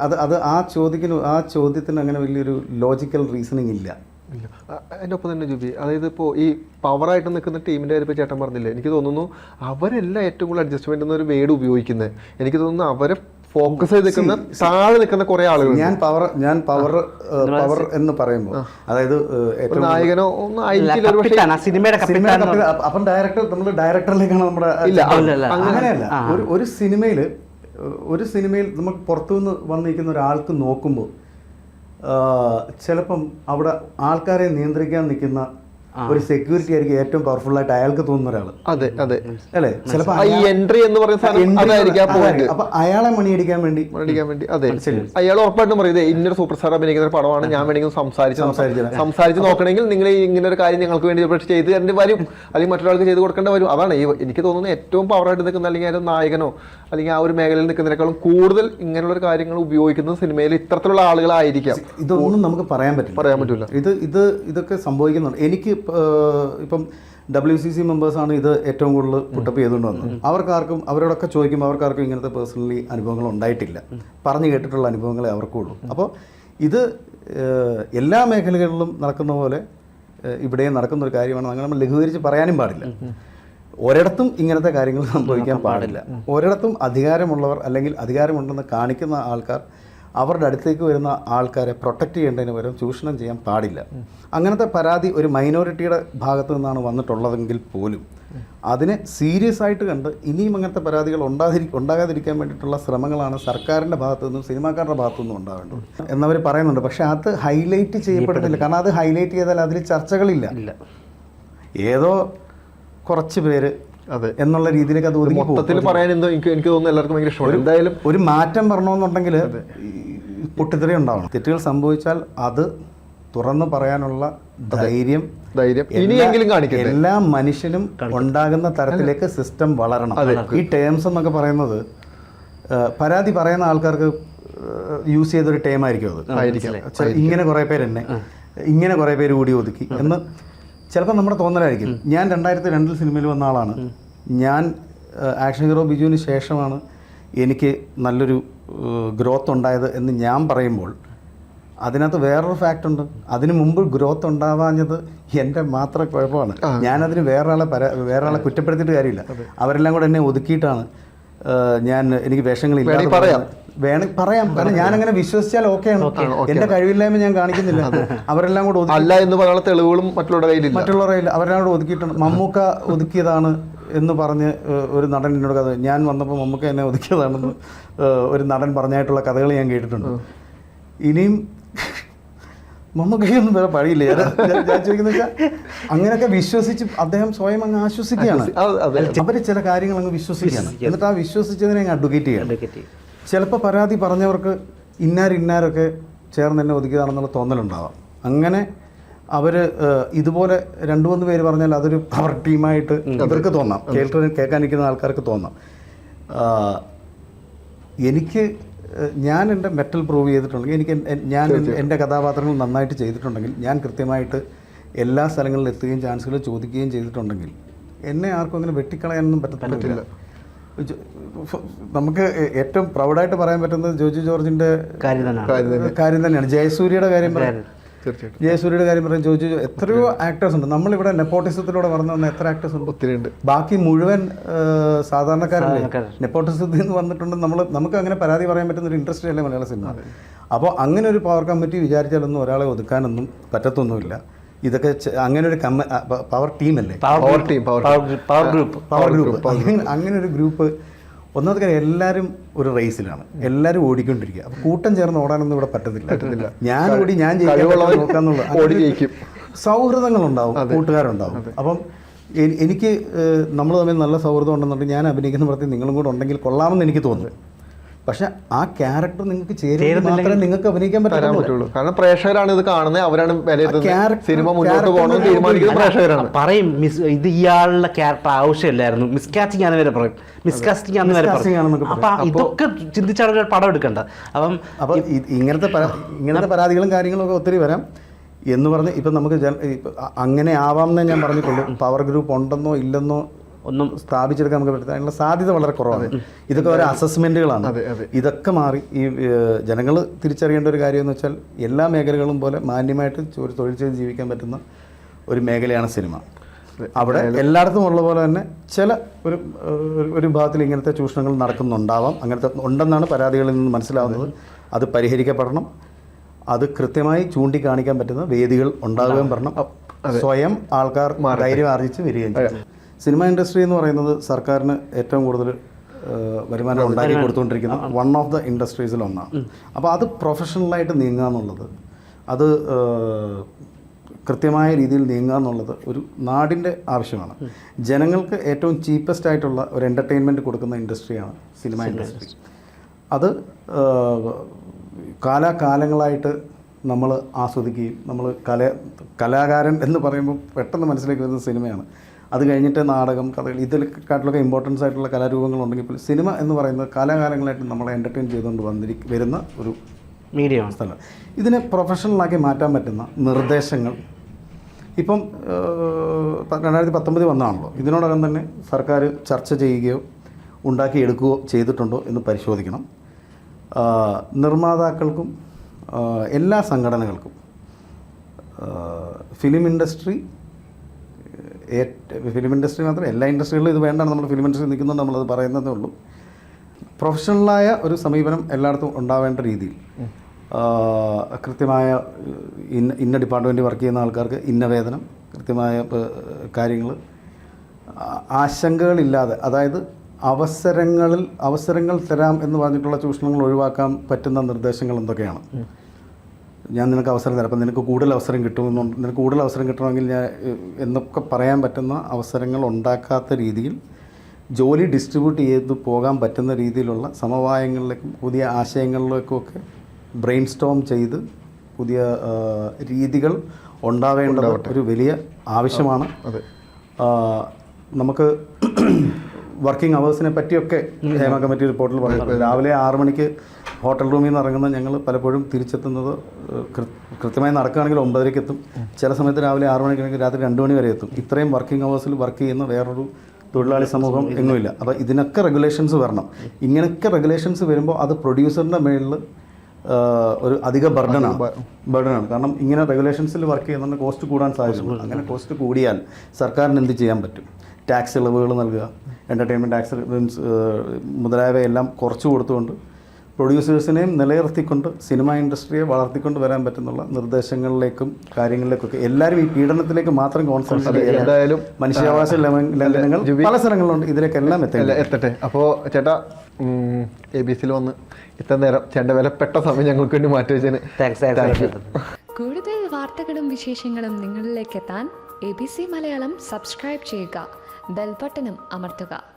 അത് അത് ആ ചോദ്യത്തിന് ആ ചോദ്യത്തിന് അങ്ങനെ വലിയൊരു ലോജിക്കൽ റീസണിങ് ഇല്ല. ഇല്ല. അ- അതിന്റെ ഒപ്പം തന്നെ ജുബി അതായത് ഇപ്പോൾ ഈ പവറായിട്ട് നിൽക്കുന്ന ടീമിന്റെ കാര്യം ഇപ്പോൾ ചേട്ടൻ പറഞ്ഞില്ലേ? എനിക്ക് തോന്നുന്നു അവരെല്ലാം ഏറ്റവും കൂടുതൽ അഡ്ജസ്റ്റ്മെന്റ് എന്നൊരു വേഡ് ഉപയോഗിക്കുന്നത് എനിക്ക് തോന്നുന്നു അവരെ ഫോക്കസ് ചെയ്ത് നിൽക്കുന്ന താഴെ നിൽക്കുന്ന കുറെ ആളുകൾ ഞാൻ പവർ ഞാൻ പവർ പവർ എന്ന് പറയുമ്പോൾ അതായത് നായകനോ സിനിമയുടെ അപ്പം ഡയറക്ടർ നമ്മൾ ഡയറക്ടറിലേക്കാണ് നമ്മുടെ ഇല്ല, അല്ല, അല്ല. അങ്ങനെയല്ല. ഒരു സിനിമയിൽ ഒരു സിനിമയിൽ നമുക്ക് പുറത്തുനിന്ന് വന്നിരിക്കുന്ന ഒരാൾക്ക് നോക്കുമ്പോൾ ചിലപ്പം അവിടെ ആൾക്കാരെ നിയന്ത്രിക്കാൻ നിൽക്കുന്ന ഒരു സെക്യൂരിറ്റി ആയിരിക്കും ഏറ്റവും പവർഫുൾ ആയിട്ട് അയാൾക്ക് തോന്നുന്ന ഒരാൾ അതെ അതെ. അല്ലേ? ചിലപ്പോൾ എൻട്രി എന്ന് പറയുന്ന അപ്പൊ അയാളെ മണിയടിക്കാൻ വേണ്ടി. മണിയടിക്കാൻ വേണ്ടി. അതെ. അയാൾ ഉറപ്പായിട്ടും പറയും "ദേ, ഇന്നൊരു സൂപ്പർ സ്റ്റാർ അഭിനയിക്കുന്ന ഒരു പടമാണ് ഞാൻ വേണമെങ്കിൽ സംസാരിച്ച് സംസാരിച്ച് നോക്കാം. സംസാരിച്ച് നോക്കണമെങ്കിൽ നിങ്ങൾ ഇങ്ങനെ ഒരു കാര്യം ഞങ്ങൾക്ക് വേണ്ടി ചെയ്ത് തരേണ്ടി വരും. അല്ലെങ്കിൽ മറ്റൊരാൾക്ക് ചെയ്ത് കൊടുക്കേണ്ടി വരും. അതാണ് എനിക്ക് തോന്നുന്നത് ഏറ്റവും പവറായിട്ട് നിൽക്കുന്ന അല്ലെങ്കിൽ ആ ഒരു നായകനോ അല്ലെങ്കിൽ ആ ഒരു മേഖലയിൽ നിൽക്കുന്നതിനേക്കാളും കൂടുതൽ ഇങ്ങനെയുള്ള ഒരു കാര്യങ്ങൾ ഉപയോഗിക്കുന്നത് സിനിമയിൽ ഇത്തരത്തിലുള്ള ആളുകളായിരിക്കാം. ഇതൊന്നും നമുക്ക് പറയാൻ പറ്റില്ല. പറയാൻ പറ്റില്ല. ഇത് ഇത് ഇതൊക്കെ സംഭവിക്കുന്നുണ്ട്. എനിക്ക് ഇപ്പ- ഡബ്ല്യു സി സി മെമ്പേഴ്സാണ് ഇത് ഏറ്റവും കൂടുതൽ പുട്ടപ്പ് ചെയ്തുകൊണ്ട് വന്നത്. അവർക്കാർക്കും അവരോടൊക്കെ ചോദിക്കുമ്പോൾ അവർക്കാർക്കും ഇങ്ങനത്തെ പേഴ്സണലി അനുഭവങ്ങൾ ഉണ്ടായിട്ടില്ല. പറഞ്ഞു കേട്ടിട്ടുള്ള അനുഭവങ്ങളെ അവർക്കുള്ളൂ. അപ്പോൾ ഇത് എല്ലാ മേഖലകളിലും നടക്കുന്ന പോലെ ഇവിടെയും നടക്കുന്ന ഒരു കാര്യമാണ്. അങ്ങനെ നമ്മൾ ലഘൂകരിച്ച് പറയാനും പാടില്ല. ഒരിടത്തും ഇങ്ങനത്തെ കാര്യങ്ങൾ സംഭവിക്കാൻ പാടില്ല. ഒരിടത്തും അധികാരമുള്ളവർ അല്ലെങ്കിൽ അധികാരമുണ്ടെന്ന് കാണിക്കുന്ന ആൾക്കാർ അവരുടെ അടുത്തേക്ക് വരുന്ന ആൾക്കാരെ പ്രൊട്ടക്റ്റ് ചെയ്യേണ്ടതിന് പകരം ചൂഷണം ചെയ്യാൻ പാടില്ല. അങ്ങനത്തെ പരാതി ഒരു മൈനോറിറ്റിയുടെ ഭാഗത്തു നിന്നാണ് വന്നിട്ടുള്ളതെങ്കിൽ പോലും. അതിനെ സീരിയസ് ആയിട്ട് കണ്ട് ഇനിയും അങ്ങനത്തെ പരാതികൾ ഉണ്ടാതിരി ഉണ്ടാകാതിരിക്കാൻ വേണ്ടിയിട്ടുള്ള ശ്രമങ്ങളാണ് സർക്കാരിന്റെ ഭാഗത്തു നിന്നും സിനിമാക്കാരുടെ ഭാഗത്തു നിന്നും ഉണ്ടാവേണ്ടത്. എന്നവർ പറയുന്നുണ്ട്. പക്ഷേ അത് ഹൈലൈറ്റ് ചെയ്യപ്പെടുന്നില്ല കാരണം അത് ഹൈലൈറ്റ് ചെയ്താൽ അതിൽ ചർച്ചകളില്ല. ഇല്ല. ഏതോ കുറച്ച് പേര് അതെ. എന്നുള്ള രീതിയിലേക്ക് അത് മൊത്തത്തിൽ പറയാൻ എന്തോ എനിക്ക് എനിക്ക് തോന്നുന്നു എല്ലാവർക്കും ഭയങ്കര ഇഷ്ടമാണ്. എന്തായാലും ഒരു മാറ്റം വരണമെന്നുണ്ടെങ്കിൽ ഈ പൊട്ടിത്തെറി ഉണ്ടാവണം. തെറ്റുകൾ സംഭവിച്ചാൽ അത് തുറന്നു പറയാനുള്ള ധൈര്യം ധൈര്യം. എല്ലാ- ഇനിയെങ്കിലും എല്ലാ മനുഷ്യനും ഉണ്ടാകുന്ന തരത്തിലേക്ക് സിസ്റ്റം വളരണം. ഈ ടേംസ് എന്നൊക്കെ പറയുന്നത് പരാതി പറയുന്ന ആൾക്കാർക്ക് യൂസ് ചെയ്തൊരു ടേം ആയിരിക്കും അത്. ഇങ്ങനെ കുറേ പേര് എന്നെ ഇങ്ങനെ കുറേ പേര് കൂടി ഒതുക്കി. എന്ന് ചിലപ്പോൾ നമ്മുടെ തോന്നലായിരിക്കും. ഞാൻ രണ്ടായിരത്തി രണ്ടിൽ സിനിമയിൽ വന്ന ആളാണ്. ഞാൻ ആക്ഷൻ ഹീറോ ബിജുവിന് ശേഷമാണ് എനിക്ക് നല്ലൊരു ഗ്രോത്ത് ഉണ്ടായത് എന്ന് ഞാൻ പറയുമ്പോൾ അതിനകത്ത് വേറൊരു ഫാക്റ്റ് ഉണ്ട്. അതിനു മുമ്പ് ഗ്രോത്ത് ഉണ്ടാവാഞ്ഞത് എന്റെ മാത്രം കുഴപ്പമാണ്. ഞാനതിന് വേറൊരാളെ പരാ വേറൊരാളെ കുറ്റപ്പെടുത്തിയിട്ട് കാര്യമില്ല. അവരെല്ലാം കൂടെ എന്നെ ഒതുക്കിയിട്ടാണ് ഞാൻ എനിക്ക് വേഷങ്ങളില്ല പറയാം. വേണമെങ്കിൽ പറയാം. കാരണം ഞാൻ അങ്ങനെ വിശ്വസിച്ചാൽ ഓക്കെയാണ്. എന്റെ കഴിവില്ലായ്മ ഞാൻ കാണിക്കുന്നില്ല. അവരെല്ലാം കൂടെ അല്ല എന്ന് പറയാനുള്ള തെളിവുകളും മറ്റുള്ളവരുടെ കയ്യിലില്ല. മറ്റുള്ളവരെ അവരെല്ലാം കൂടെ ഒതുക്കിയിട്ടുണ്ട്. മമ്മൂക്ക ഒതുക്കിയതാണ് എന്ന് പറഞ്ഞ് ഒരു നടൻ എന്നോട് കഥ. ഞാൻ വന്നപ്പോൾ മമ്മൂക്ക എന്നെ ഒതുക്കിയതാണെന്ന് ഒരു നടൻ പറഞ്ഞായിട്ടുള്ള കഥകൾ ഞാൻ കേട്ടിട്ടുണ്ട്. ഇനിയും മമ്മൂക്കയൊന്നും വേറെ പഴിയില്ല ഞാൻ ചോദിക്കുന്നത് വെച്ചാൽ അങ്ങനെയൊക്കെ വിശ്വസിച്ച് അദ്ദേഹം സ്വയം അങ്ങ് ആശ്വസിക്കുകയാണ്. അവർ അവർ ചില കാര്യങ്ങൾ അങ്ങ് വിശ്വസിക്കുകയാണ്. എന്നിട്ട് ആ വിശ്വസിച്ചതിനെ അങ്ങ് അഡ്വക്കേറ്റ് ചെയ്യണം. എടുക്കട്ടെ ചിലപ്പോൾ പരാതി പറഞ്ഞവർക്ക് ഇന്നാരിന്നാരൊക്കെ ചേർന്ന് എന്നെ ഒതുക്കിയതാണെന്നുള്ള തോന്നലുണ്ടാവാം. അങ്ങനെ അവർ ഇതുപോലെ രണ്ടു മൂന്ന് പേര് പറഞ്ഞാൽ അതൊരു പവർ ടീമായിട്ട് അവർക്ക് തോന്നാം. കേൾക്കാൻ കേൾക്കാനിരിക്കുന്ന ആൾക്കാർക്ക് തോന്നാം. എനിക്ക് ഞാൻ എന്റെ മെറ്റൽ പ്രൂവ് ചെയ്തിട്ടുണ്ടെങ്കിൽ എനിക്ക് ഞാൻ എന്റെ കഥാപാത്രങ്ങൾ നന്നായിട്ട് ചെയ്തിട്ടുണ്ടെങ്കിൽ ഞാൻ കൃത്യമായിട്ട് എല്ലാ സ്ഥലങ്ങളിലും എത്തുകയും ചാൻസുകൾ ചോദിക്കുകയും ചെയ്തിട്ടുണ്ടെങ്കിൽ എന്നെ ആർക്കും അങ്ങനെ വെട്ടിക്കളയാനൊന്നും പറ്റത്തില്ല. നമുക്ക് ഏറ്റവും പ്രൗഡായിട്ട് പറയാൻ പറ്റുന്നത് ജോജി ജോർജിന്റെ കാര്യം തന്നെയാണ്. ജയസൂര്യയുടെ കാര്യം പറയാം തീർച്ചയായിട്ടും. ജയസൂര്യയുടെ കാര്യം പറയാൻ ചോദിച്ചു എത്രയോ ആക്ടേഴ്സ് ഉണ്ട്. നമ്മളിവിടെ നെപ്പോട്ടിസത്തിലൂടെ വളർന്നു വന്ന എത്ര ആക്ടേഴ്സ് ഉണ്ട്? ഒത്തിരി ഉണ്ട്. ബാക്കി മുഴുവൻ സാധാരണക്കാരല്ലേ? നെപ്പോട്ടിസത്തിൽ നിന്ന് വന്നിട്ടുണ്ട്. നമ്മൾ നമുക്ക് അങ്ങനെ പരാതി പറയാൻ പറ്റുന്ന ഒരു ഇൻട്രസ്റ്റ് അല്ലേ മലയാള സിനിമ? അപ്പോൾ അങ്ങനെ ഒരു പവർ കമ്മിറ്റി വിചാരിച്ചാലൊന്നും ഒരാളെ ഒതുക്കാനൊന്നും പറ്റത്തൊന്നുമില്ല. ഇതൊക്കെ അങ്ങനെ ഒരു കമ്മ പവർ ടീം അല്ലേ? Power team power group power group അങ്ങനെ ഒരു ഗ്രൂപ്പ് ഒന്നാമത്തെ കാര്യം എല്ലാവരും ഒരു റേസിലാണ് എല്ലാവരും ഓടിക്കൊണ്ടിരിക്കുക. അപ്പോൾ കൂട്ടം ചേർന്ന് ഓടാനൊന്നും ഇവിടെ പറ്റത്തില്ല. ഞാൻ ഓടി ഞാൻ ജയിക്കും. സൗഹൃദങ്ങളുണ്ടാവും കൂട്ടുകാരുണ്ടാവും. അപ്പം എനിക്ക് നമ്മൾ തമ്മിൽ നല്ല സൗഹൃദം ഉണ്ടെന്നുണ്ടെങ്കിൽ ഞാൻ അഭിനയിക്കുന്ന പ്രത്യേകം നിങ്ങളും കൂടെ ഉണ്ടെങ്കിൽ കൊള്ളാമെന്ന് എനിക്ക് തോന്നുന്നു. പക്ഷെ ആ ക്യാരക്ടർ നിങ്ങൾക്ക് ചേരുന്നത് മാത്രമേ നിങ്ങൾക്ക് അഭിനയിക്കാൻ പറ്റുള്ളൂ. കാരണം പ്രേക്ഷകരാണ് ഇത് കാണുന്നത്. അവരാണ് സിനിമ മുന്നോട്ട് ന്റെ തീരുമാനിക്കുന്നത് പ്രേക്ഷകരാണ്. പറയും. മിസ് ഇത് ഇയാളുടെ ക്യാരക്ടർ ആവശ്യമില്ലായിരുന്നു. മിസ് കാസ്റ്റിംഗ് ആണ് വരെ പറയും. മിസ്കാസ്റ്റിംഗ് ആണ് വരെ അപ്പൊ ഇതൊക്കെ ചിന്തിച്ചാണ് ഒരു പടം എടുക്കേണ്ട അപ്പം അപ്പോൾ ഇങ്ങനത്തെ ഇങ്ങനത്തെ പരാതികളും കാര്യങ്ങളും ഒക്കെ ഒത്തിരി വരാം. എന്ന് പറഞ്ഞ് ഇപ്പം നമുക്ക് അങ്ങനെ ആവാമെന്നേ ഞാൻ പറഞ്ഞിട്ടുള്ളൂ. പവർ ഗ്രൂപ്പ് ഉണ്ടെന്നോ ഇല്ലെന്നോ ഒന്നും സ്ഥാപിച്ചെടുക്കാൻ നമുക്ക് പറ്റില്ല അതിനുള്ള സാധ്യത വളരെ കുറവാണ്. ഇതൊക്കെ ഓരോ അസസ്മെന്റുകളാണ്. ഇതൊക്കെ മാറി ഈ ജനങ്ങൾ തിരിച്ചറിയേണ്ട ഒരു കാര്യം എന്ന് വെച്ചാൽ എല്ലാ മേഖലകളും പോലെ മാന്യമായിട്ട് ഒരു തൊഴിൽ ചെയ്ത് ജീവിക്കാൻ പറ്റുന്ന ഒരു മേഖലയാണ് സിനിമ. അവിടെ എല്ലായിടത്തും ഉള്ള പോലെ തന്നെ ചില ഒരു ഒരു- ഭാഗത്തിൽ വിഭാഗത്തിൽ ഇങ്ങനത്തെ ചൂഷണങ്ങൾ നടക്കുന്നുണ്ടാവാം. അങ്ങനത്തെ ഉണ്ടെന്നാണ് പരാതികളിൽ നിന്ന് മനസ്സിലാവുന്നത്. അത് പരിഹരിക്കപ്പെടണം. അത് കൃത്യമായി ചൂണ്ടിക്കാണിക്കാൻ പറ്റുന്ന വേദികൾ ഉണ്ടാവുകയും പറഞ്ഞു സ്വയം ആൾക്കാർ ധൈര്യം ആർജിച്ച് വരികയും ചെയ്യും. സിനിമ ഇൻഡസ്ട്രി എന്ന് പറയുന്നത് സർക്കാരിന് ഏറ്റവും കൂടുതൽ വരുമാനം ഉണ്ടാക്കി കൊടുത്തുകൊണ്ടിരിക്കുന്ന വൺ ഓഫ് ദ ഇൻഡസ്ട്രീസിൽ ഒന്നാണ്. അപ്പോൾ അത് പ്രൊഫഷണലായിട്ട് നീങ്ങുക എന്നുള്ളത് അത് കൃത്യമായ രീതിയിൽ നീങ്ങുക എന്നുള്ളത് ഒരു നാടിന്റെ ആവശ്യമാണ്. ജനങ്ങൾക്ക് ഏറ്റവും ചീപ്പസ്റ്റ് ആയിട്ടുള്ള ഒരു എന്റർടൈൻമെന്റ് കൊടുക്കുന്ന ഇൻഡസ്ട്രിയാണ് സിനിമ ഇൻഡസ്ട്രി. അത് കാലാകാലങ്ങളായിട്ട് നമ്മൾ ആസ്വദിക്കുകയും നമ്മൾ കല കലാകാരൻ എന്ന് പറയുമ്പോൾ പെട്ടെന്ന് മനസ്സിലേക്ക് വരുന്ന സിനിമയാണ്. അത് കഴിഞ്ഞിട്ട് നാടകം കഥകൾ ഇതിലേക്കാട്ടിലൊക്കെ ഇമ്പോർട്ടൻസ് ആയിട്ടുള്ള കലാരൂപങ്ങളുണ്ടെങ്കിൽ പോലും സിനിമ എന്ന് പറയുന്നത് കാലാകാലങ്ങളായിട്ട് നമ്മളെ എന്റർടൈൻ ചെയ്തുകൊണ്ട് വന്നിരി വരുന്ന ഒരു മീഡിയ സ്ഥലം. ഇതിനെ പ്രൊഫഷണലാക്കി മാറ്റാൻ പറ്റുന്ന നിർദ്ദേശങ്ങൾ. ഇപ്പം രണ്ടായിരത്തി പത്തൊമ്പത് വന്നതാണല്ലോ ഇതിനോടകം തന്നെ സർക്കാർ ചർച്ച ചെയ്യുകയോ ഉണ്ടാക്കിയെടുക്കുകയോ ചെയ്തിട്ടുണ്ടോ എന്ന് പരിശോധിക്കണം. നിർമ്മാതാക്കൾക്കും എല്ലാ സംഘടനകൾക്കും ഫിലിം ഇൻഡസ്ട്രി ഫിലിം ഇൻഡസ്ട്രി മാത്രമേ എല്ലാ ഇൻഡസ്ട്രികളിലും ഇത് വേണ്ടാണ് നമ്മൾ ഫിലിം ഇൻഡസ്ട്രി നിൽക്കുന്നുണ്ട് നമ്മളത് പറയുന്നതേ ഉള്ളൂ. പ്രൊഫഷണലായ ഒരു സമീപനം എല്ലായിടത്തും ഉണ്ടാവേണ്ട രീതിയിൽ കൃത്യമായ ഇന്ന ഇന്ന ഡിപ്പാർട്ട്മെന്റ് വർക്ക് ചെയ്യുന്ന ആൾക്കാർക്ക് ഇന്ന വേതനം കൃത്യമായ കാര്യങ്ങൾ ആശങ്കകളില്ലാതെ അതായത് അവസരങ്ങളിൽ അവസരങ്ങൾ തരാം എന്ന് പറഞ്ഞിട്ടുള്ള ചൂഷണങ്ങൾ ഒഴിവാക്കാൻ പറ്റുന്ന നിർദ്ദേശങ്ങൾ എന്തൊക്കെയാണ്? ഞാൻ നിനക്ക് അവസരം തരാം. അപ്പം നിനക്ക് കൂടുതൽ അവസരം കിട്ടുമെന്നുണ്ട് നിനക്ക് കൂടുതൽ അവസരം കിട്ടണമെങ്കിൽ ഞാൻ എന്നൊക്കെ പറയാൻ പറ്റുന്ന അവസരങ്ങൾ ഉണ്ടാക്കാത്ത രീതിയിൽ ജോലി ഡിസ്ട്രിബ്യൂട്ട് ചെയ്ത് പോകാൻ പറ്റുന്ന രീതിയിലുള്ള സമവായങ്ങളിലേക്കും പുതിയ ആശയങ്ങളിലേക്കും ഒക്കെ ബ്രെയിൻ സ്റ്റോം ചെയ്ത് പുതിയ രീതികൾ ഉണ്ടാവേണ്ട ഒരു വലിയ ആവശ്യമാണ്. അതെ. നമുക്ക് വർക്കിംഗ് അവേഴ്സിനെ പറ്റിയൊക്കെ ഹേമ കമ്മിറ്റി റിപ്പോർട്ടിൽ പറയുന്നത് രാവിലെ ആറ് മണിക്ക് ഹോട്ടൽ റൂമിൽ നിന്ന് ഇറങ്ങുന്ന ഞങ്ങൾ പലപ്പോഴും തിരിച്ചെത്തുന്നത് കൃത്യമായി നടക്കുകയാണെങ്കിൽ ഒമ്പതരയ്ക്ക് എത്തും. ചില സമയത്ത് രാവിലെ ആറ് മണിക്കാണെങ്കിൽ രാത്രി രണ്ട് മണി വരെ എത്തും. ഇത്രയും വർക്കിംഗ് അവേഴ്സിൽ വർക്ക് ചെയ്യുന്ന വേറൊരു തൊഴിലാളി സമൂഹം എങ്ങുമില്ല. അപ്പോൾ ഇതിനൊക്കെ റെഗുലേഷൻസ് വരണം. ഇങ്ങനെയൊക്കെ റെഗുലേഷൻസ് വരുമ്പോൾ അത് പ്രൊഡ്യൂസറിന്റെ മേളിൽ ഒരു അധിക ബർഡനാണ്. ബർഡനാണ്. കാരണം ഇങ്ങനെ റെഗുലേഷൻസിൽ വർക്ക് ചെയ്യുന്നതുകൊണ്ട് കോസ്റ്റ് കൂടാൻ സാധ്യതയുള്ളൂ അങ്ങനെ കോസ്റ്റ് കൂടിയാൽ സർക്കാരിന് എന്ത് ചെയ്യാൻ പറ്റും? ടാക്സ് ഇളവുകൾ നൽകുക എന്റർടൈൻമെന്റ് ടാക്സ് മീൻസ് മുതലായവയെല്ലാം കുറച്ചു കൊടുത്തുകൊണ്ട് പ്രൊഡ്യൂസേഴ്സിനെയും നിലനിർത്തിക്കൊണ്ട് സിനിമ ഇൻഡസ്ട്രിയെ വളർത്തിക്കൊണ്ട് വരാൻ പറ്റുന്നുള്ള നിർദ്ദേശങ്ങളിലേക്കും കാര്യങ്ങളിലേക്കൊക്കെ എല്ലാവരും ഈ പീഡനത്തിലേക്ക് മാത്രം കോൺസെൻട്രേറ്റ് ചെയ്യുക എന്തായാലും മനുഷ്യാവകാശ ലംഘ- ലംഘനങ്ങൾ പല സ്ഥലങ്ങളിലുണ്ട്. ഇതിലേക്ക് എല്ലാം എത്തട്ടെ. അപ്പോൾ ചേട്ടാ എ ബി സിയിൽ വന്ന് ഇത്ര നേരം ചേട്ടന്റെ വിലപ്പെട്ട സമയം ഞങ്ങൾക്ക് വേണ്ടി മാറ്റി വെച്ചതിന് കൂടുതൽ വാർത്തകളും വിശേഷങ്ങളും നിങ്ങളിലേക്ക് എത്താൻ A B C Malayalam subscribe ചെയ്യുക. ബെൽബട്ടനും അമർത്തുക